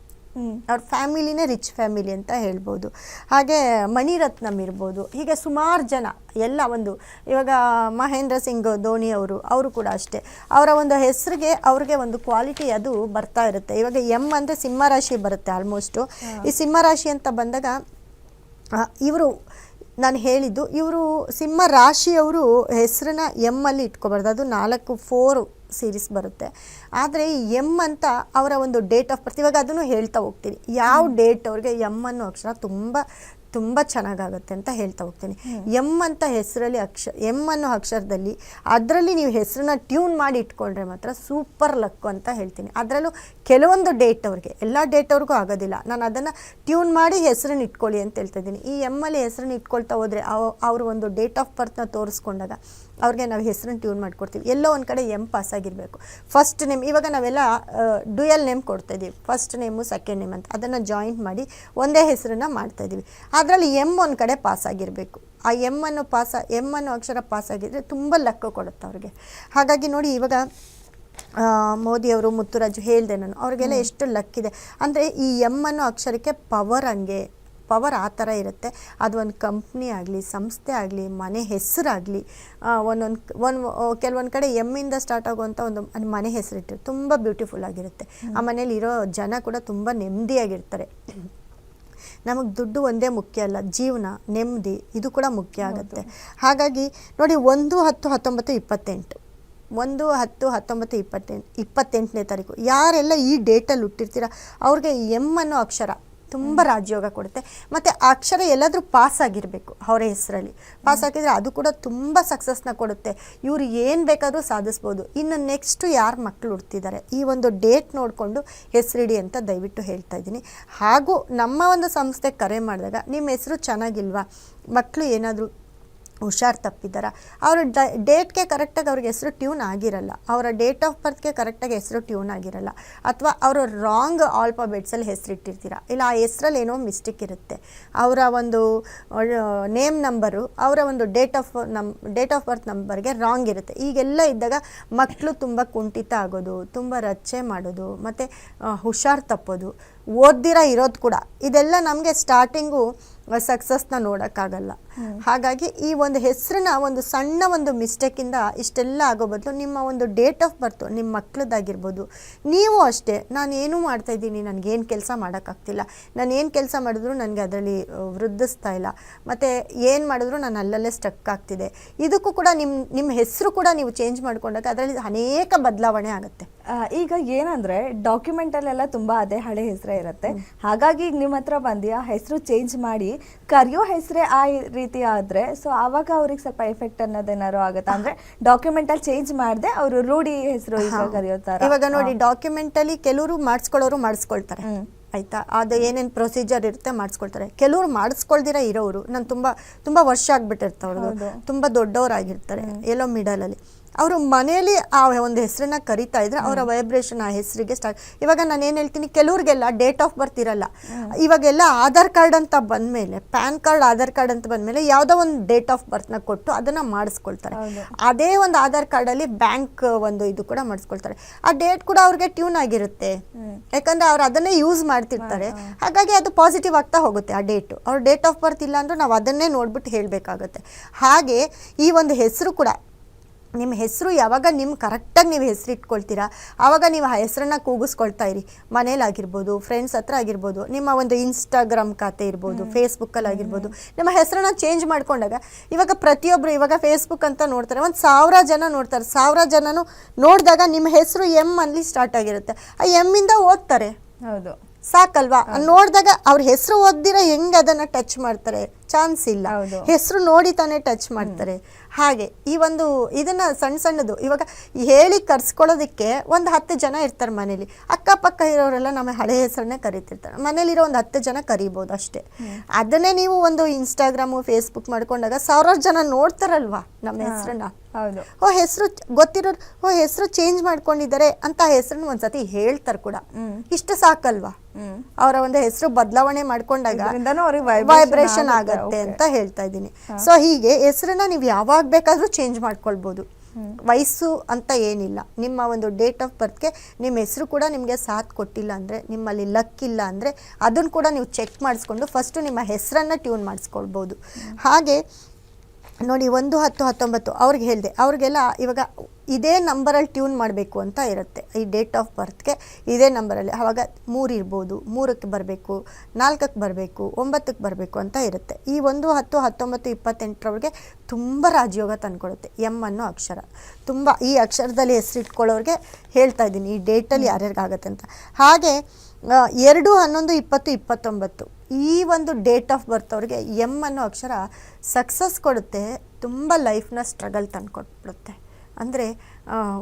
ಅವ್ರ ಫ್ಯಾಮಿಲಿನೇ ರಿಚ್ ಫ್ಯಾಮಿಲಿ ಅಂತ ಹೇಳ್ಬೋದು. ಹಾಗೆ ಮಣಿರತ್ನಂ ಇರ್ಬೋದು. ಹೀಗೆ ಸುಮಾರು ಜನ ಎಲ್ಲ ಒಂದು ಇವಾಗ ಮಹೇಂದ್ರ ಸಿಂಗ್ ಧೋನಿ ಅವರು ಅವರು ಕೂಡ ಅಷ್ಟೇ. ಅವರ ಒಂದು ಹೆಸರಿಗೆ ಅವ್ರಿಗೆ ಒಂದು ಕ್ವಾಲಿಟಿ ಅದು ಬರ್ತಾ ಇರುತ್ತೆ. ಇವಾಗ ಎಂ ಅಂದರೆ ಸಿಂಹರಾಶಿ ಬರುತ್ತೆ ಆಲ್ಮೋಸ್ಟು ಈ ಸಿಂಹರಾಶಿ ಅಂತ ಬಂದಾಗ ಇವರು ನಾನು ಹೇಳಿದ್ದು ಇವರು ಸಿಂಹ ರಾಶಿಯವರು ಹೆಸರನ್ನ ಎಮ್ಮಲ್ಲಿ ಇಟ್ಕೋಬಾರ್ದು. ಅದು ನಾಲ್ಕು ಫೋರ್ ಸೀರೀಸ್ ಬರುತ್ತೆ. ಆದರೆ ಈ ಎಂ ಅಂತ ಅವರ ಒಂದು ಡೇಟ್ ಆಫ್ ಬರ್ತ್ ಇವಾಗ ಅದನ್ನು ಹೇಳ್ತಾ ಹೋಗ್ತೀನಿ. ಯಾವ ಡೇಟ್ ಅವ್ರಿಗೆ ಎಂ ಅನ್ನೋ ಅಕ್ಷರ ತುಂಬ ತುಂಬ ಚೆನ್ನಾಗಾಗುತ್ತೆ ಅಂತ ಹೇಳ್ತಾ ಹೋಗ್ತೀನಿ. ಎಂ ಅಂತ ಹೆಸರಲ್ಲಿ ಅಕ್ಷರ ಎಂ ಅನ್ನೋ ಅಕ್ಷರದಲ್ಲಿ ಅದರಲ್ಲಿ ನೀವು ಹೆಸರನ್ನ ಟ್ಯೂನ್ ಮಾಡಿ ಇಟ್ಕೊಂಡ್ರೆ ಮಾತ್ರ ಸೂಪರ್ ಲಕ್ಕು ಅಂತ ಹೇಳ್ತೀನಿ. ಅದರಲ್ಲೂ ಕೆಲವೊಂದು ಡೇಟ್ ಅವ್ರಿಗೆ ಎಲ್ಲ ಡೇಟ್ ಅವ್ರಿಗೂ ಆಗೋದಿಲ್ಲ. ನಾನು ಅದನ್ನು ಟ್ಯೂನ್ ಮಾಡಿ ಹೆಸರನ್ನ ಇಟ್ಕೊಳ್ಳಿ ಅಂತ ಹೇಳ್ತಾ ಇದ್ದೀನಿ. ಈ ಎಮ್ಮಲ್ಲಿ ಹೆಸರನ್ನ ಇಟ್ಕೊಳ್ತಾ ಹೋದರೆ ಅವ್ರ ಒಂದು ಡೇಟ್ ಆಫ್ ಬರ್ತ್ನ ತೋರಿಸ್ಕೊಂಡಾಗ ಅವ್ರಿಗೆ ನಾವು ಹೆಸರನ್ನು ಟ್ಯೂನ್ ಮಾಡಿಕೊಡ್ತೀವಿ. ಎಲ್ಲೋ ಒಂದು ಕಡೆ ಎಂ ಪಾಸ್ ಆಗಿರಬೇಕು. ಫಸ್ಟ್ ನೇಮ್ ಇವಾಗ ನಾವೆಲ್ಲ ಡ್ಯುಯಲ್ ನೇಮ್ ಕೊಡ್ತಾ ಇದ್ದೀವಿ ಫಸ್ಟ್ ನೇಮು ಸೆಕೆಂಡ್ ನೇಮ್ ಅಂತ. ಅದನ್ನು ಜಾಯಿಂಟ್ ಮಾಡಿ ಒಂದೇ ಹೆಸರನ್ನು ಮಾಡ್ತಾ ಇದ್ದೀವಿ ಅದರಲ್ಲಿ ಎಂ ಒಂದು ಕಡೆ ಪಾಸ್ ಆಗಿರಬೇಕು. ಆ ಎಂ ಅನ್ನು ಪಾಸ ಎಂ ಅನ್ನೋ ಅಕ್ಷರ ಪಾಸ್ ಆಗಿದ್ದರೆ ತುಂಬ ಲೆಕ್ಕ ಕೊಡುತ್ತೆ ಅವ್ರಿಗೆ. ಹಾಗಾಗಿ ನೋಡಿ ಇವಾಗ ಮೋದಿಯವರು ಮುತ್ತುರಾಜು ಹೇಳಿದೆ ನಾನು ಅವ್ರಿಗೆಲ್ಲ ಎಷ್ಟು ಲಕ್ ಇದೆ. ಅಂದರೆ ಈ ಎಂ ಅನ್ನೋ ಅಕ್ಷರಕ್ಕೆ ಪವರ್ ಹಂಗೆ. ಪವರ್ ಆ ಥರ ಇರುತ್ತೆ. ಅದು ಒಂದು ಕಂಪ್ನಿ ಆಗಲಿ ಸಂಸ್ಥೆ ಆಗಲಿ ಮನೆ ಹೆಸರಾಗಲಿ ಒಂದೊಂದು ಒಂದು ಕೆಲವೊಂದು ಕಡೆ ಎಮ್ಮಿಂದ ಸ್ಟಾರ್ಟ್ ಆಗುವಂಥ ಒಂದು ಮನೆ ಹೆಸರಿಟ್ಟು ತುಂಬ ಬ್ಯೂಟಿಫುಲ್ ಆಗಿರುತ್ತೆ. ಆ ಮನೇಲಿ ಇರೋ ಜನ ಕೂಡ ತುಂಬ ನೆಮ್ಮದಿಯಾಗಿರ್ತಾರೆ. ನಮಗೆ ದುಡ್ಡು ಒಂದೇ ಮುಖ್ಯ ಅಲ್ಲ ಜೀವನ ನೆಮ್ಮದಿ ಇದು ಕೂಡ ಮುಖ್ಯ ಆಗುತ್ತೆ. ಹಾಗಾಗಿ ನೋಡಿ ಒಂದು ಹತ್ತು ಹತ್ತೊಂಬತ್ತು ಇಪ್ಪತ್ತೆಂಟು. ಒಂದು ಹತ್ತು ಹತ್ತೊಂಬತ್ತು ಇಪ್ಪತ್ತೆಂಟು ಇಪ್ಪತ್ತೆಂಟನೇ ತಾರೀಕು. ಯಾರೆಲ್ಲ ಈ ಡೇಟಲ್ಲಿ ಹುಟ್ಟಿರ್ತೀರ ಅವ್ರಿಗೆ ಎಂ ಅನ್ನೋ ಅಕ್ಷರ ತುಂಬ ರಾಜಯೋಗ ಕೊಡುತ್ತೆ. ಮತ್ತು ಅಕ್ಷರ ಎಲ್ಲಾದರೂ ಪಾಸ್ ಆಗಿರಬೇಕು ಅವರ ಹೆಸರಲ್ಲಿ. ಪಾಸ್ ಆಗಿದ್ರೆ ಅದು ಕೂಡ ತುಂಬ ಸಕ್ಸಸ್ನ ಕೊಡುತ್ತೆ. ಇವರು ಏನು ಬೇಕಾದರೂ ಸಾಧಿಸ್ಬೋದು. ಇನ್ನು ನೆಕ್ಸ್ಟು ಯಾರು ಮಕ್ಕಳು ಹುಡ್ತಿದ್ದಾರೆ ಈ ಒಂದು ಡೇಟ್ ನೋಡಿಕೊಂಡು ಹೆಸರಿಡಿ ಅಂತ ದಯವಿಟ್ಟು ಹೇಳ್ತಾ ಇದ್ದೀನಿ. ಹಾಗೂ ನಮ್ಮ ಒಂದು ಸಂಸ್ಥೆ ಕರೆ ಮಾಡಿದಾಗ ನಿಮ್ಮ ಹೆಸರು ಚೆನ್ನಾಗಿಲ್ವಾ? ಮಕ್ಕಳು ಏನಾದರೂ ಹುಷಾರು ತಪ್ಪಿದ್ದಾರೆ ಅವರ ಡ, ಡೇಟ್ಗೆ ಕರೆಕ್ಟಾಗಿ ಅವ್ರಿಗೆ ಹೆಸರು ಟ್ಯೂನ್ ಆಗಿರಲ್ಲ. ಅವರ ಡೇಟ್ ಆಫ್ ಬರ್ತ್ಗೆ ಕರೆಕ್ಟಾಗಿ ಹೆಸರು ಟ್ಯೂನ್ ಆಗಿರಲ್ಲ. ಅಥವಾ ಅವರು ರಾಂಗ್ ಆಲ್ಫಾಬೆಟ್ಸಲ್ಲಿ ಹೆಸರಿಟ್ಟಿರ್ತೀರ. ಇಲ್ಲ ಆ ಹೆಸರಲ್ಲಿ ಏನೋ ಮಿಸ್ಟೇಕ್ ಇರುತ್ತೆ. ಅವರ ಒಂದು ನೇಮ್ ನಂಬರು, ಅವರ ಒಂದು ಡೇಟ್ ಆಫ್ ನಮ್, ಡೇಟ್ ಆಫ್ ಬರ್ತ್ ನಂಬರ್ಗೆ ರಾಂಗ್ ಇರುತ್ತೆ. ಈಗೆಲ್ಲ ಇದ್ದಾಗ ಮಕ್ಕಳು ತುಂಬ ಕುಂಠಿತ ಆಗೋದು, ತುಂಬ ರಚ್ಚೆ ಮಾಡೋದು, ಮತ್ತು ಹುಷಾರು ತಪ್ಪೋದು, ಓದ್ದಿರ ಇರೋದು ಕೂಡ. ಇದೆಲ್ಲ ನಮಗೆ ಸ್ಟಾರ್ಟಿಂಗು ಸಕ್ಸಸ್ನ ನೋಡೋಕ್ಕಾಗಲ್ಲ. ಹಾಗಾಗಿ ಈ ಒಂದು ಹೆಸರನ್ನ ಒಂದು ಸಣ್ಣ ಒಂದು ಮಿಸ್ಟೇಕಿಂದ ಇಷ್ಟೆಲ್ಲ ಆಗೋ ಬದಲು ನಿಮ್ಮ ಒಂದು ಡೇಟ್ ಆಫ್ ಬರ್ತು ನಿಮ್ಮ ಮಕ್ಕಳದ್ದಾಗಿರ್ಬೋದು ನೀವು ಅಷ್ಟೇ ನಾನು ಏನು ಮಾಡ್ತಾ ಇದ್ದೀನಿ ನನಗೇನು ಕೆಲಸ ಮಾಡೋಕ್ಕಾಗ್ತಿಲ್ಲ. ನಾನು ಏನು ಕೆಲಸ ಮಾಡಿದ್ರು ನನಗೆ ಅದರಲ್ಲಿ ವೃದ್ಧಿಸ್ತಾ ಇಲ್ಲ. ಮತ್ತು ಏನು ಮಾಡಿದ್ರು ನಾನು ಅಲ್ಲಲ್ಲೇ ಸ್ಟಕ್ ಆಗ್ತಿದೆ. ಇದಕ್ಕೂ ಕೂಡ ನಿಮ್ಮ ನಿಮ್ಮ ಹೆಸರು ಕೂಡ ನೀವು ಚೇಂಜ್ ಮಾಡ್ಕೊಂಡಾಗ ಅದರಲ್ಲಿ ಅನೇಕ ಬದಲಾವಣೆ ಆಗುತ್ತೆ. ಈಗ ಏನಂದ್ರೆ ಡಾಕ್ಯುಮೆಂಟಲ್ಲೆಲ್ಲ ತುಂಬ ತುಂಬಾ ಅದೇ ಹಳೆ ಹೆಸರೇ ಇರುತ್ತೆ. ಹಾಗಾಗಿ ಈಗ ನಿಮ್ಮ ಹತ್ರ ಬಂದು ಆ ಹೆಸರು ಚೇಂಜ್ ಮಾಡಿ ಕರೆಯೋ ಹೆಸರೇ ಆ ರೀತಿ ಆದ್ರೆ ಸೊ ಆವಾಗ ಅವ್ರಿಗೆ ಸ್ವಲ್ಪ ಎಫೆಕ್ಟ್ ಅನ್ನೋದೇನಾರು ಆಗುತ್ತಾ? ಅಂದ್ರೆ ಡಾಕ್ಯುಮೆಂಟ್ ಅಲ್ಲಿ ಚೇಂಜ್ ಮಾಡದೆ ಅವರು ರೂಢಿ ಹೆಸರು ಈಗ ಕರೆಯೋ ಇವಾಗ ನೋಡಿ ಡಾಕ್ಯುಮೆಂಟ್ ಅಲ್ಲಿ ಕೆಲವರು ಮಾಡಿಸ್ಕೊಳ್ಳೋರು ಮಾಡಿಸ್ಕೊಳ್ತಾರೆ. ಆಯಿತಾ? ಅದು ಏನೇನು ಪ್ರೊಸೀಜರ್ ಇರುತ್ತೆ ಮಾಡಿಸ್ಕೊಳ್ತಾರೆ. ಕೆಲವರು ಮಾಡಿಸ್ಕೊಳ್ದಿರ ಇರೋರು ನಾನು ತುಂಬ ತುಂಬ ವರ್ಷ ಆಗ್ಬಿಟ್ಟಿರ್ತಾವ್ರದ್ದು. ತುಂಬ ದೊಡ್ಡವರಾಗಿರ್ತಾರೆ. ಎಲ್ಲೋ ಮಿಡಲಲ್ಲಿ ಅವರು ಮನೆಯಲ್ಲಿ ಆ ಒಂದು ಹೆಸರನ್ನ ಕರಿತಾ ಇದ್ರೆ ಅವರ ವೈಬ್ರೇಷನ್ ಆ ಹೆಸರಿಗೆ ಸ್ಟಾರ್ಟ್ ಇವಾಗ ನಾನು ಏನು ಹೇಳ್ತೀನಿ ಕೆಲವ್ರಿಗೆಲ್ಲ ಡೇಟ್ ಆಫ್ ಬರ್ತ್ ಇರಲ್ಲ. ಇವಾಗೆಲ್ಲ ಆಧಾರ್ ಕಾರ್ಡ್ ಅಂತ ಬಂದಮೇಲೆ ಪ್ಯಾನ್ ಕಾರ್ಡ್ ಆಧಾರ್ ಕಾರ್ಡ್ ಅಂತ ಬಂದಮೇಲೆ ಯಾವುದೋ ಒಂದು ಡೇಟ್ ಆಫ್ ಬರ್ತ್ನ ಕೊಟ್ಟು ಅದನ್ನ ಮಾಡಿಸ್ಕೊಳ್ತಾರೆ. ಅದೇ ಒಂದು ಆಧಾರ್ ಕಾರ್ಡಲ್ಲಿ ಬ್ಯಾಂಕ್ ಒಂದು ಇದು ಕೂಡ ಮಾಡಿಸ್ಕೊಳ್ತಾರೆ. ಆ ಡೇಟ್ ಕೂಡ ಅವ್ರಿಗೆ ಟ್ಯೂನ್ ಆಗಿರುತ್ತೆ. ಯಾಕಂದ್ರೆ ಅವ್ರು ಅದನ್ನೇ ಯೂಸ್ ಮಾಡ್ತಿರ್ತಾರೆ. ಹಾಗಾಗಿ ಅದು ಪಾಸಿಟಿವ್ ಆಗ್ತಾ ಹೋಗುತ್ತೆ ಆ ಡೇಟು ಅವ್ರ ಡೇಟ್ ಆಫ್ ಬರ್ತ್ ಇಲ್ಲ ಅಂದ್ರೆ ನಾವು ಅದನ್ನೇ ನೋಡ್ಬಿಟ್ಟು ಹೇಳಬೇಕಾಗುತ್ತೆ. ಹಾಗೆ ಈ ಒಂದು ಹೆಸರು ಕೂಡ ನಿಮ್ಮ ಹೆಸರು ಯಾವಾಗ ನಿಮ್ಮ ಕರೆಕ್ಟಾಗಿ ನೀವು ಹೆಸರು ಇಟ್ಕೊಳ್ತೀರಾ? ಆವಾಗ ನೀವು ಆ ಹೆಸರನ್ನ ಕೂಗಿಸ್ಕೊಳ್ತಾ ಇರಿ. ಮನೇಲಾಗಿರ್ಬೋದು ಫ್ರೆಂಡ್ಸ್ ಹತ್ರ ಆಗಿರ್ಬೋದು ನಿಮ್ಮ ಒಂದು ಇನ್ಸ್ಟಾಗ್ರಾಮ್ ಖಾತೆ ಇರ್ಬೋದು ಫೇಸ್ಬುಕ್ಕಲ್ಲಿ ಆಗಿರ್ಬೋದು ನಿಮ್ಮ ಹೆಸರನ್ನ ಚೇಂಜ್ ಮಾಡ್ಕೊಂಡಾಗ ಇವಾಗ ಪ್ರತಿಯೊಬ್ಬರು ಇವಾಗ ಫೇಸ್ಬುಕ್ ಅಂತ ನೋಡ್ತಾರೆ. ಒಂದು ಸಾವಿರ ಜನ ನೋಡ್ತಾರೆ. ಸಾವಿರ ಜನನು ನೋಡಿದಾಗ ನಿಮ್ಮ ಹೆಸರು ಎಂ ಅಲ್ಲಿ ಸ್ಟಾರ್ಟ್ ಆಗಿರುತ್ತೆ. ಆ ಎಮ್ಮಿಂದ ಓದ್ತಾರೆ. ಹೌದು. ಸಾಕಲ್ವಾ? ನೋಡಿದಾಗ ಅವ್ರ ಹೆಸರು ಓದ್ದಿರ ಹೆಂಗೆ ಅದನ್ನು ಟಚ್ ಮಾಡ್ತಾರೆ? ಚಾನ್ಸ್ ಇಲ್ಲ. ಹೆಸರು ನೋಡಿ ತಾನೇ ಟಚ್ ಮಾಡ್ತಾರೆ. ಹಾಗೆ ಈ ಒಂದು ಇದನ್ನ ಸಣ್ಣ ಸಣ್ಣದು ಇವಾಗ ಹೇಳಿ ಕರ್ಸ್ಕೊಳ್ಳೋದಕ್ಕೆ ಒಂದು ಹತ್ತು ಜನ ಇರ್ತಾರೆ ಮನೇಲಿ. ಅಕ್ಕಪಕ್ಕ ಇರೋರೆಲ್ಲ ನಮ್ಮ ಹಳೆ ಹೆಸರನ್ನೇ ಕರಿತಿರ್ತಾರೆ. ಮನೇಲಿರೋ ಒಂದು ಹತ್ತು ಜನ ಕರಿಬೋದು ಅಷ್ಟೇ. ಅದನ್ನೇ ನೀವು ಒಂದು ಇನ್ಸ್ಟಾಗ್ರಾಮು ಫೇಸ್ಬುಕ್ ಮಾಡ್ಕೊಂಡಾಗ ಸಾವಿರಾರು ಜನ ನೋಡ್ತಾರಲ್ವಾ ನಮ್ಮ ಹೆಸರನ್ನ? ಹೌದು. ಓ ಹೆಸರು ಗೊತ್ತಿರೋರು ಓ ಹೆಸರು ಚೇಂಜ್ ಮಾಡ್ಕೊಂಡಿದ್ದಾರೆ ಅಂತ ಹೆಸರನ್ನ ಒಂದ್ಸತಿ ಹೇಳ್ತಾರೆ ಕೂಡ. ಇಷ್ಟು ಸಾಕಲ್ವಾ? ಅವರ ಒಂದು ಹೆಸರು ಬದಲಾವಣೆ ಮಾಡ್ಕೊಂಡಾಗ ವೈಬ್ರೇಷನ್ ಆಗುತ್ತೆ, ಆಗತ್ತೆ ಅಂತ ಹೇಳ್ತಾ ಇದ್ದೀನಿ. ಸೊ ಹೀಗೆ ಹೆಸರನ್ನ ನೀವು ಯಾವಾಗ ಬೇಕಾದರೂ ಚೇಂಜ್ ಮಾಡ್ಕೊಳ್ಬೋದು. ವಯಸ್ಸು ಅಂತ ಏನಿಲ್ಲ. ನಿಮ್ಮ ಒಂದು ಡೇಟ್ ಆಫ್ ಬರ್ತ್ಗೆ ನಿಮ್ಮ ಹೆಸರು ಕೂಡ ನಿಮಗೆ ಸಾಥ್ ಕೊಟ್ಟಿಲ್ಲ ಅಂದರೆ ನಿಮ್ಮಲ್ಲಿ ಲಕ್ ಇಲ್ಲ ಅಂದರೆ ಅದನ್ನು ಕೂಡ ನೀವು ಚೆಕ್ ಮಾಡಿಸ್ಕೊಂಡು ಫಸ್ಟು ನಿಮ್ಮ ಹೆಸರನ್ನ ಟ್ಯೂನ್ ಮಾಡಿಸ್ಕೊಳ್ಬೋದು. ಹಾಗೆ ನೋಡಿ, ಒಂದು ಹತ್ತು ಹತ್ತೊಂಬತ್ತು, ಅವ್ರಿಗೆ ಹೇಳಿದೆ, ಅವ್ರಿಗೆಲ್ಲ ಇವಾಗ ಇದೇ ನಂಬರಲ್ಲಿ ಟ್ಯೂನ್ ಮಾಡಬೇಕು ಅಂತ ಇರುತ್ತೆ. ಈ ಡೇಟ್ ಆಫ್ ಬರ್ತ್ಗೆ ಇದೇ ನಂಬರಲ್ಲಿ ಆವಾಗ ಮೂರು ಇರ್ಬೋದು, ಮೂರಕ್ಕೆ ಬರಬೇಕು, ನಾಲ್ಕಕ್ಕೆ ಬರಬೇಕು, ಒಂಬತ್ತಕ್ಕೆ ಬರಬೇಕು ಅಂತ ಇರುತ್ತೆ. ಈ ಒಂದು ಹತ್ತು ಹತ್ತೊಂಬತ್ತು ಇಪ್ಪತ್ತೆಂಟರವ್ರಿಗೆ ತುಂಬ ರಾಜಯೋಗ ತಂದ್ಕೊಡುತ್ತೆ, ಎಂ ಅನ್ನೋ ಅಕ್ಷರ. ತುಂಬ, ಈ ಅಕ್ಷರದಲ್ಲಿ ಹೆಸರಿಟ್ಕೊಳ್ಳೋರಿಗೆ ಹೇಳ್ತಾ ಇದ್ದೀನಿ, ಈ ಡೇಟಲ್ಲಿ ಯಾರ್ಯಾರಿಗಾಗತ್ತೆ ಅಂತ. ಹಾಗೆ ಎರಡು, ಹನ್ನೊಂದು, ಇಪ್ಪತ್ತು, ಇಪ್ಪತ್ತೊಂಬತ್ತು. ಈ ಒಂದು ಡೇಟ್ ಆಫ್ ಬರ್ತ್ ಅವ್ರಿಗೆ ಎಂ ಅನ್ನೋ ಅಕ್ಷರ ಸಕ್ಸಸ್ ಕೊಡುತ್ತೆ ತುಂಬ ಲೈಫ್ನ ಸ್ಟ್ರಗಲ್ ತಂದು ಕೊಟ್ಬಿಡುತ್ತೆ. ಅಂದರೆ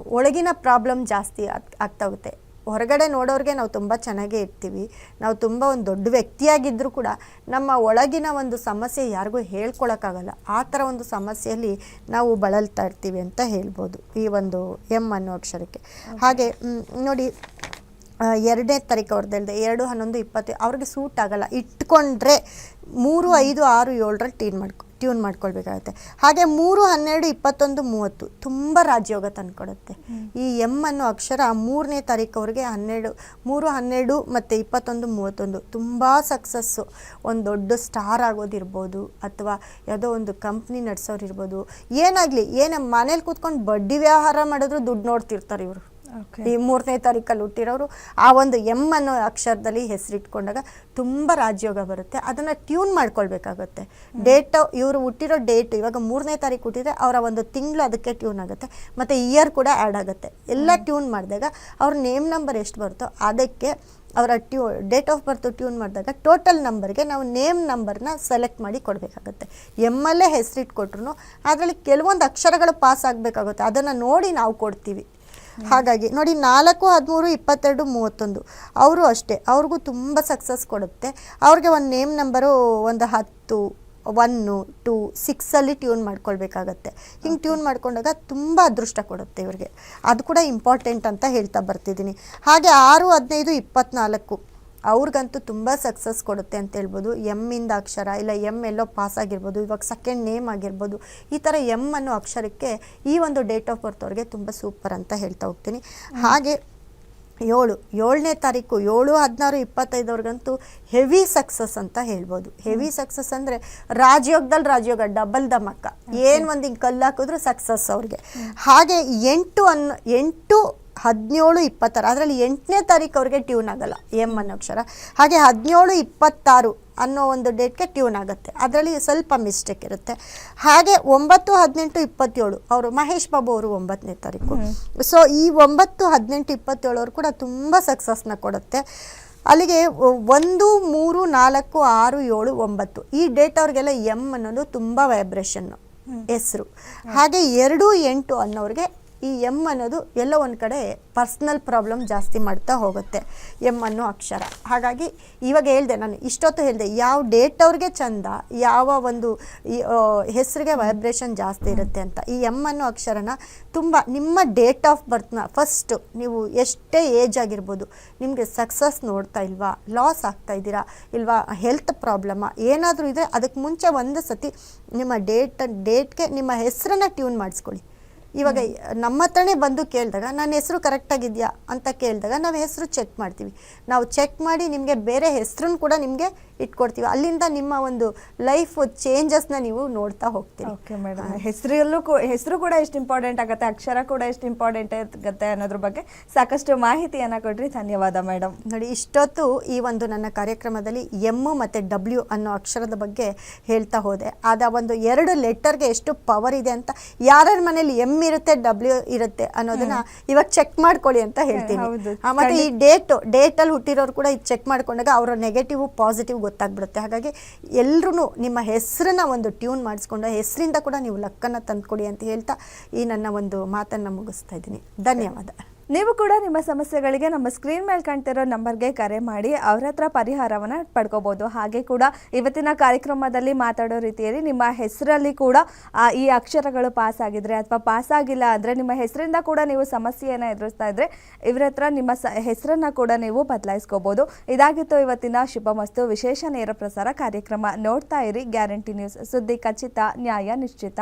ಒಳಗಿನ ಪ್ರಾಬ್ಲಮ್ ಜಾಸ್ತಿ ಆಗ್- ಆಗ್ತಾ ಹೋಗುತ್ತೆ. ಹೊರಗಡೆ ನೋಡೋರಿಗೆ ನಾವು ತುಂಬ ಚೆನ್ನಾಗೇ ಇರ್ತೀವಿ. ನಾವು ತುಂಬ ಒಂದು ದೊಡ್ಡ ವ್ಯಕ್ತಿಯಾಗಿದ್ದರೂ ಕೂಡ ನಮ್ಮ ಒಳಗಿನ ಒಂದು ಸಮಸ್ಯೆ ಯಾರಿಗೂ ಹೇಳ್ಕೊಳಕ್ಕಾಗಲ್ಲ. ಆ ಥರ ಒಂದು ಸಮಸ್ಯೆಯಲ್ಲಿ ನಾವು ಬಳಲ್ತಾ ಇರ್ತೀವಿ ಅಂತ ಹೇಳ್ಬೋದು ಈ ಒಂದು ಎಂ ಅನ್ನೋ ಅಕ್ಷರಕ್ಕೆ. ಹಾಗೆ ನೋಡಿ ಎರಡನೇ ತಾರೀಕು ಅವ್ರದ್ದು ಹೇಳಿದೆ ಎರಡು ಹನ್ನೊಂದು ಇಪ್ಪತ್ತು ಅವ್ರಿಗೆ ಸೂಟ್ ಆಗಲ್ಲ. ಇಟ್ಕೊಂಡ್ರೆ ಮೂರು ಐದು ಆರು ಏಳರಲ್ಲಿ ಟೀನ್ ಮಾಡ್ಕೊ ಟ್ಯೂನ್ ಮಾಡ್ಕೊಳ್ಬೇಕಾಗುತ್ತೆ. ಹಾಗೆ ಮೂರು ಹನ್ನೆರಡು ಇಪ್ಪತ್ತೊಂದು ಮೂವತ್ತು ತುಂಬ ರಾಜಯೋಗ ತಂದ್ಕೊಡುತ್ತೆ ಈ ಎಂ ಅನ್ನೋ ಅಕ್ಷರ ಮೂರನೇ ತಾರೀಕುವರೆಗೆ ಹನ್ನೆರಡು ಮೂರು ಹನ್ನೆರಡು ಮತ್ತು ಇಪ್ಪತ್ತೊಂದು ಮೂವತ್ತೊಂದು ತುಂಬ ಸಕ್ಸಸ್ಸು ಒಂದು ದೊಡ್ಡ ಸ್ಟಾರ್ ಆಗೋದಿರ್ಬೋದು ಅಥವಾ ಯಾವುದೋ ಒಂದು ಕಂಪ್ನಿ ನಡೆಸೋರು ಇರ್ಬೋದು ಏನಾಗಲಿ ಏನೇ ಮನೇಲಿ ಕೂತ್ಕೊಂಡು ಬಡ್ಡಿ ವ್ಯವಹಾರ ಮಾಡಿದ್ರು ದುಡ್ಡು ನೋಡ್ತಿರ್ತಾರೆ ಇವರು. ಈ ಮೂರನೇ ತಾರೀಕಲ್ಲಿ ಹುಟ್ಟಿರೋರು ಆ ಒಂದು ಎಂ ಅನ್ನೋ ಅಕ್ಷರದಲ್ಲಿ ಹೆಸರಿಟ್ಕೊಂಡಾಗ ತುಂಬ ರಾಜಯೋಗ ಬರುತ್ತೆ. ಅದನ್ನು ಟ್ಯೂನ್ ಮಾಡ್ಕೊಳ್ಬೇಕಾಗುತ್ತೆ. ಡೇಟ್ ಇವರು ಹುಟ್ಟಿರೋ ಡೇಟ್ ಇವಾಗ ಮೂರನೇ ತಾರೀಕು ಹುಟ್ಟಿದ್ರೆ ಅವರ ಒಂದು ತಿಂಗಳು ಅದಕ್ಕೆ ಟ್ಯೂನ್ ಆಗುತ್ತೆ. ಮತ್ತು ಇಯರ್ ಕೂಡ ಆ್ಯಡ್ ಆಗುತ್ತೆ. ಎಲ್ಲ ಟ್ಯೂನ್ ಮಾಡಿದಾಗ ಅವ್ರ ನೇಮ್ ನಂಬರ್ ಎಷ್ಟು ಬರುತ್ತೋ ಅದಕ್ಕೆ ಅವರ ಟ್ಯೂ ಡೇಟ್ ಆಫ್ ಬರ್ತ್ ಟ್ಯೂನ್ ಮಾಡಿದಾಗ ಟೋಟಲ್ ನಂಬರ್ಗೆ ನಾವು ನೇಮ್ ನಂಬರ್ನ ಸೆಲೆಕ್ಟ್ ಮಾಡಿ ಕೊಡಬೇಕಾಗುತ್ತೆ. ಎಮ್ಮಲ್ಲೇ ಹೆಸರಿಟ್ಕೊಟ್ರು ಅದರಲ್ಲಿ ಕೆಲವೊಂದು ಅಕ್ಷರಗಳು ಪಾಸ್ ಆಗಬೇಕಾಗುತ್ತೆ. ಅದನ್ನು ನೋಡಿ ನಾವು ಕೊಡ್ತೀವಿ. ಹಾಗಾಗಿ ನೋಡಿ ನಾಲ್ಕು ಹದಿಮೂರು ಇಪ್ಪತ್ತೆರಡು ಮೂವತ್ತೊಂದು. ಅವರು ಅಷ್ಟೇ. ಅವ್ರಿಗೂ ತುಂಬ ಸಕ್ಸಸ್ ಕೊಡುತ್ತೆ. ಅವ್ರಿಗೆ ಒಂದು ನೇಮ್ ನಂಬರು ಒಂದು ಹತ್ತು ಒನ್ನು ಟೂ ಸಿಕ್ಸಲ್ಲಿ ಟ್ಯೂನ್ ಮಾಡ್ಕೊಳ್ಬೇಕಾಗತ್ತೆ. ಹಿಂಗೆ ಟ್ಯೂನ್ ಮಾಡ್ಕೊಂಡಾಗ ತುಂಬ ಅದೃಷ್ಟ ಕೊಡುತ್ತೆ ಇವ್ರಿಗೆ. ಅದು ಕೂಡ ಇಂಪಾರ್ಟೆಂಟ್ ಅಂತ ಹೇಳ್ತಾ ಬರ್ತಿದ್ದೀನಿ. ಹಾಗೆ ಆರು ಹದಿನೈದು ಇಪ್ಪತ್ನಾಲ್ಕು. ಅವ್ರಿಗಂತೂ ತುಂಬ ಸಕ್ಸಸ್ ಕೊಡುತ್ತೆ ಅಂತ ಹೇಳ್ಬೋದು. ಎಮ್ಮಿಂದ ಅಕ್ಷರ ಇಲ್ಲ ಎಂ ಎಲ್ಲೋ ಪಾಸ್ ಆಗಿರ್ಬೋದು ಇವಾಗ ಸೆಕೆಂಡ್ ನೇಮ್ ಆಗಿರ್ಬೋದು ಈ ಥರ ಎಂ ಅನ್ನೋ ಅಕ್ಷರಕ್ಕೆ ಈ ಒಂದು ಡೇಟ್ ಆಫ್ ಬರ್ತ್ ಅವ್ರಿಗೆ ತುಂಬ ಸೂಪರ್ ಅಂತ ಹೇಳ್ತಾ ಹೋಗ್ತೀನಿ. ಹಾಗೆ ಏಳು ಏಳನೇ ತಾರೀಕು ಏಳು ಹದಿನಾರು ಇಪ್ಪತ್ತೈದವ್ರಿಗಂತೂ ಹೆವಿ ಸಕ್ಸಸ್ ಅಂತ ಹೇಳ್ಬೋದು. ಹೆವಿ ಸಕ್ಸಸ್ ಅಂದರೆ ರಾಜಯೋಗದಲ್ಲಿ ರಾಜಯೋಗ ಡಬಲ್ ದಮಕ್ಕ ಏನು ಒಂದು ಹಿಂಗೆ ಕಲ್ಲು ಹಾಕಿದ್ರು ಸಕ್ಸಸ್ ಅವ್ರಿಗೆ. ಹಾಗೆ ಎಂಟು ಅನ್ನೋ ಎಂಟು ಹದಿನೇಳು ಇಪ್ಪತ್ತಾರು. ಅದರಲ್ಲಿ ಎಂಟನೇ ತಾರೀಕು ಅವ್ರಿಗೆ ಟ್ಯೂನ್ ಆಗಲ್ಲ ಎಂ ಅನ್ನೋ ಅಕ್ಷರ ಹಾಗೆ ಹದಿನೇಳು ಇಪ್ಪತ್ತಾರು ಅನ್ನೋ ಒಂದು ಡೇಟ್ಗೆ ಟ್ಯೂನ್ ಆಗುತ್ತೆ. ಅದರಲ್ಲಿ ಸ್ವಲ್ಪ ಮಿಸ್ಟೇಕ್ ಇರುತ್ತೆ. ಹಾಗೆ ಒಂಬತ್ತು ಹದಿನೆಂಟು ಇಪ್ಪತ್ತೇಳು ಅವರು ಮಹೇಶ್ ಬಾಬು ಅವರು ಒಂಬತ್ತನೇ ತಾರೀಕು. ಸೊ ಈ ಒಂಬತ್ತು ಹದಿನೆಂಟು ಅವರು ಕೂಡ ತುಂಬ ಸಕ್ಸಸ್ನ ಕೊಡುತ್ತೆ. ಅಲ್ಲಿಗೆ ಒಂದು ಮೂರು ನಾಲ್ಕು ಆರು ಏಳು ಒಂಬತ್ತು ಈ ಡೇಟ್ ಅವ್ರಿಗೆಲ್ಲ ಎಂ ಅನ್ನೋದು ತುಂಬ ವೈಬ್ರೇಷನ್ನು ಹೆಸರು. ಹಾಗೆ ಎರಡು ಎಂಟು ಅನ್ನೋರಿಗೆ ಈ ಎಂ ಅನ್ನೋದು ಎಲ್ಲೋ ಒಂದು ಕಡೆ ಪರ್ಸ್ನಲ್ ಪ್ರಾಬ್ಲಮ್ ಜಾಸ್ತಿ ಮಾಡ್ತಾ ಹೋಗುತ್ತೆ, ಎಂ ಅನ್ನೋ ಅಕ್ಷರ. ಹಾಗಾಗಿ ಇವಾಗ ಹೇಳಿದೆ ನಾನು, ಇಷ್ಟೊತ್ತು ಹೇಳಿದೆ, ಯಾವ ಡೇಟ್ ಅವ್ರಿಗೆ ಚಂದ, ಯಾವ ಒಂದು ಹೆಸರಿಗೆ ವೈಬ್ರೇಷನ್ ಜಾಸ್ತಿ ಇರುತ್ತೆ ಅಂತ. ಈ ಎಂ ಅನ್ನೋ ಅಕ್ಷರನ ತುಂಬ ನಿಮ್ಮ ಡೇಟ್ ಆಫ್ ಬರ್ತ್ನ ಫಸ್ಟು ನೀವು ಎಷ್ಟೇ ಏಜ್ ಆಗಿರ್ಬೋದು, ನಿಮಗೆ ಸಕ್ಸಸ್ ನೋಡ್ತಾ ಇಲ್ವಾ ಲಾಸ್ ಆಗ್ತಾ ಇದ್ದೀರಾ, ಇಲ್ವಾ ಹೆಲ್ತ್ ಪ್ರಾಬ್ಲಮ್ಮ ಏನಾದರೂ ಇದ್ದರೆ ಅದಕ್ಕೆ ಮುಂಚೆ ಒಂದು ಸತಿ ನಿಮ್ಮ ಡೇಟ್ ಡೇಟ್ಗೆ ನಿಮ್ಮ ಹೆಸರನ್ನ ಟ್ಯೂನ್ ಮಾಡಿಸ್ಕೊಳ್ಳಿ. ಇವಾಗ ನಮ್ಮ ಹತ್ರನೇ ಬಂದು ಕೇಳಿದಾಗ ನನ್ನ ಹೆಸರು ಕರೆಕ್ಟಾಗಿದೆಯಾ ಅಂತ ಕೇಳಿದಾಗ ನಾವು ಹೆಸರು ಚೆಕ್ ಮಾಡ್ತೀವಿ. ನಾವು ಚೆಕ್ ಮಾಡಿ ನಿಮಗೆ ಬೇರೆ ಹೆಸರನ್ನು ಕೂಡ ನಿಮಗೆ ಇಟ್ಕೊಡ್ತೀವಿ. ಅಲ್ಲಿಂದ ನಿಮ್ಮ ಒಂದು ಲೈಫ್ ಚೇಂಜಸ್ನ ನೀವು ನೋಡ್ತಾ ಹೋಗ್ತೀವಿ ಓಕೆ ಮೇಡಮ್ ಹೆಸರಲ್ಲೂ ಹೆಸರು ಕೂಡ ಎಷ್ಟು ಇಂಪಾರ್ಟೆಂಟ್ ಆಗುತ್ತೆ ಅಕ್ಷರ ಕೂಡ ಎಷ್ಟು ಇಂಪಾರ್ಟೆಂಟ್ ಆಗುತ್ತೆ ಅನ್ನೋದ್ರ ಬಗ್ಗೆ ಸಾಕಷ್ಟು ಮಾಹಿತಿಯನ್ನು ಕೊಡ್ರಿ. ಧನ್ಯವಾದ ಮೇಡಮ್ ನೋಡಿ ಇಷ್ಟೊತ್ತು ಈ ಒಂದು ನನ್ನ ಕಾರ್ಯಕ್ರಮದಲ್ಲಿ ಎಮ್ಮು ಮತ್ತು ಡಬ್ಲ್ಯೂ ಅನ್ನೋ ಅಕ್ಷರದ ಬಗ್ಗೆ ಹೇಳ್ತಾ ಹೋದೆ. ಆದ ಒಂದು ಎರಡು ಲೆಟರ್ಗೆ ಎಷ್ಟು ಪವರ್ ಇದೆ ಅಂತ ಯಾರ್ಯಾರ ಮನೇಲಿ ಎಂ ಇರುತ್ತೆ ಡಬ್ಲ್ಯೂ ಇರುತ್ತೆ ಅನ್ನೋದನ್ನ ಇವಾಗ ಚೆಕ್ ಮಾಡ್ಕೊಳ್ಳಿ ಅಂತ ಹೇಳ್ತೀನಿ. ಮತ್ತೆ ಈ ಡೇಟ್ ಡೇಟ್ ಅಲ್ಲಿ ಹುಟ್ಟಿರೋರು ಕೂಡ ಇದು ಚೆಕ್ ಮಾಡ್ಕೊಂಡಾಗ ಅವರ ನೆಗೆಟಿವ್ ಪಾಸಿಟಿವ್ ಗೊತ್ತಾಗ್ಬಿಡುತ್ತೆ. ಹಾಗಾಗಿ ಎಲ್ಲರೂ ನಿಮ್ಮ ಹೆಸರನ್ನ ಒಂದು ಟ್ಯೂನ್ ಮಾಡಿಸ್ಕೊಂಡು ಹೆಸರಿಂದ ಕೂಡ ನೀವು ಲಕ್ಕನ್ನ ತಂದ್ಕೊಡಿ ಅಂತ ಹೇಳ್ತಾ ಈ ನನ್ನ ಒಂದು ಮಾತನ್ನು ಮುಗಿಸ್ತಾ ಇದ್ದೀನಿ. ಧನ್ಯವಾದ. ನೀವು ಕೂಡ ನಿಮ್ಮ ಸಮಸ್ಯೆಗಳಿಗೆ ನಮ್ಮ ಸ್ಕ್ರೀನ್ ಮೇಲೆ ಕಾಣ್ತಿರೋ ನಂಬರ್ಗೆ ಕರೆ ಮಾಡಿ ಅವ್ರ ಹತ್ರ ಪರಿಹಾರವನ್ನು ಪಡ್ಕೋಬೋದು. ಹಾಗೆ ಕೂಡ ಇವತ್ತಿನ ಕಾರ್ಯಕ್ರಮದಲ್ಲಿ ಮಾತಾಡೋ ರೀತಿಯಲ್ಲಿ ನಿಮ್ಮ ಹೆಸರಲ್ಲಿ ಕೂಡ ಈ ಅಕ್ಷರಗಳು ಪಾಸ್ ಆಗಿದ್ರೆ ಅಥವಾ ಪಾಸ್ ಆಗಿಲ್ಲ ಅಂದರೆ ನಿಮ್ಮ ಹೆಸರಿಂದ ಕೂಡ ನೀವು ಸಮಸ್ಯೆಯನ್ನು ಎದುರಿಸ್ತಾ ಇದ್ರೆ ಇವ್ರ ಹತ್ರ ನಿಮ್ಮ ಹೆಸರನ್ನ ಕೂಡ ನೀವು ಬದಲಾಯಿಸ್ಕೋಬೋದು. ಇದಾಗಿತ್ತು ಇವತ್ತಿನ ಶುಭಮಸ್ತು ವಿಶೇಷ ನೇರ ಪ್ರಸಾರ ಕಾರ್ಯಕ್ರಮ. ನೋಡ್ತಾ ಇರಿ ಗ್ಯಾರಂಟಿ ನ್ಯೂಸ್. ಸುದ್ದಿ ಖಚಿತ, ನ್ಯಾಯ ನಿಶ್ಚಿತ.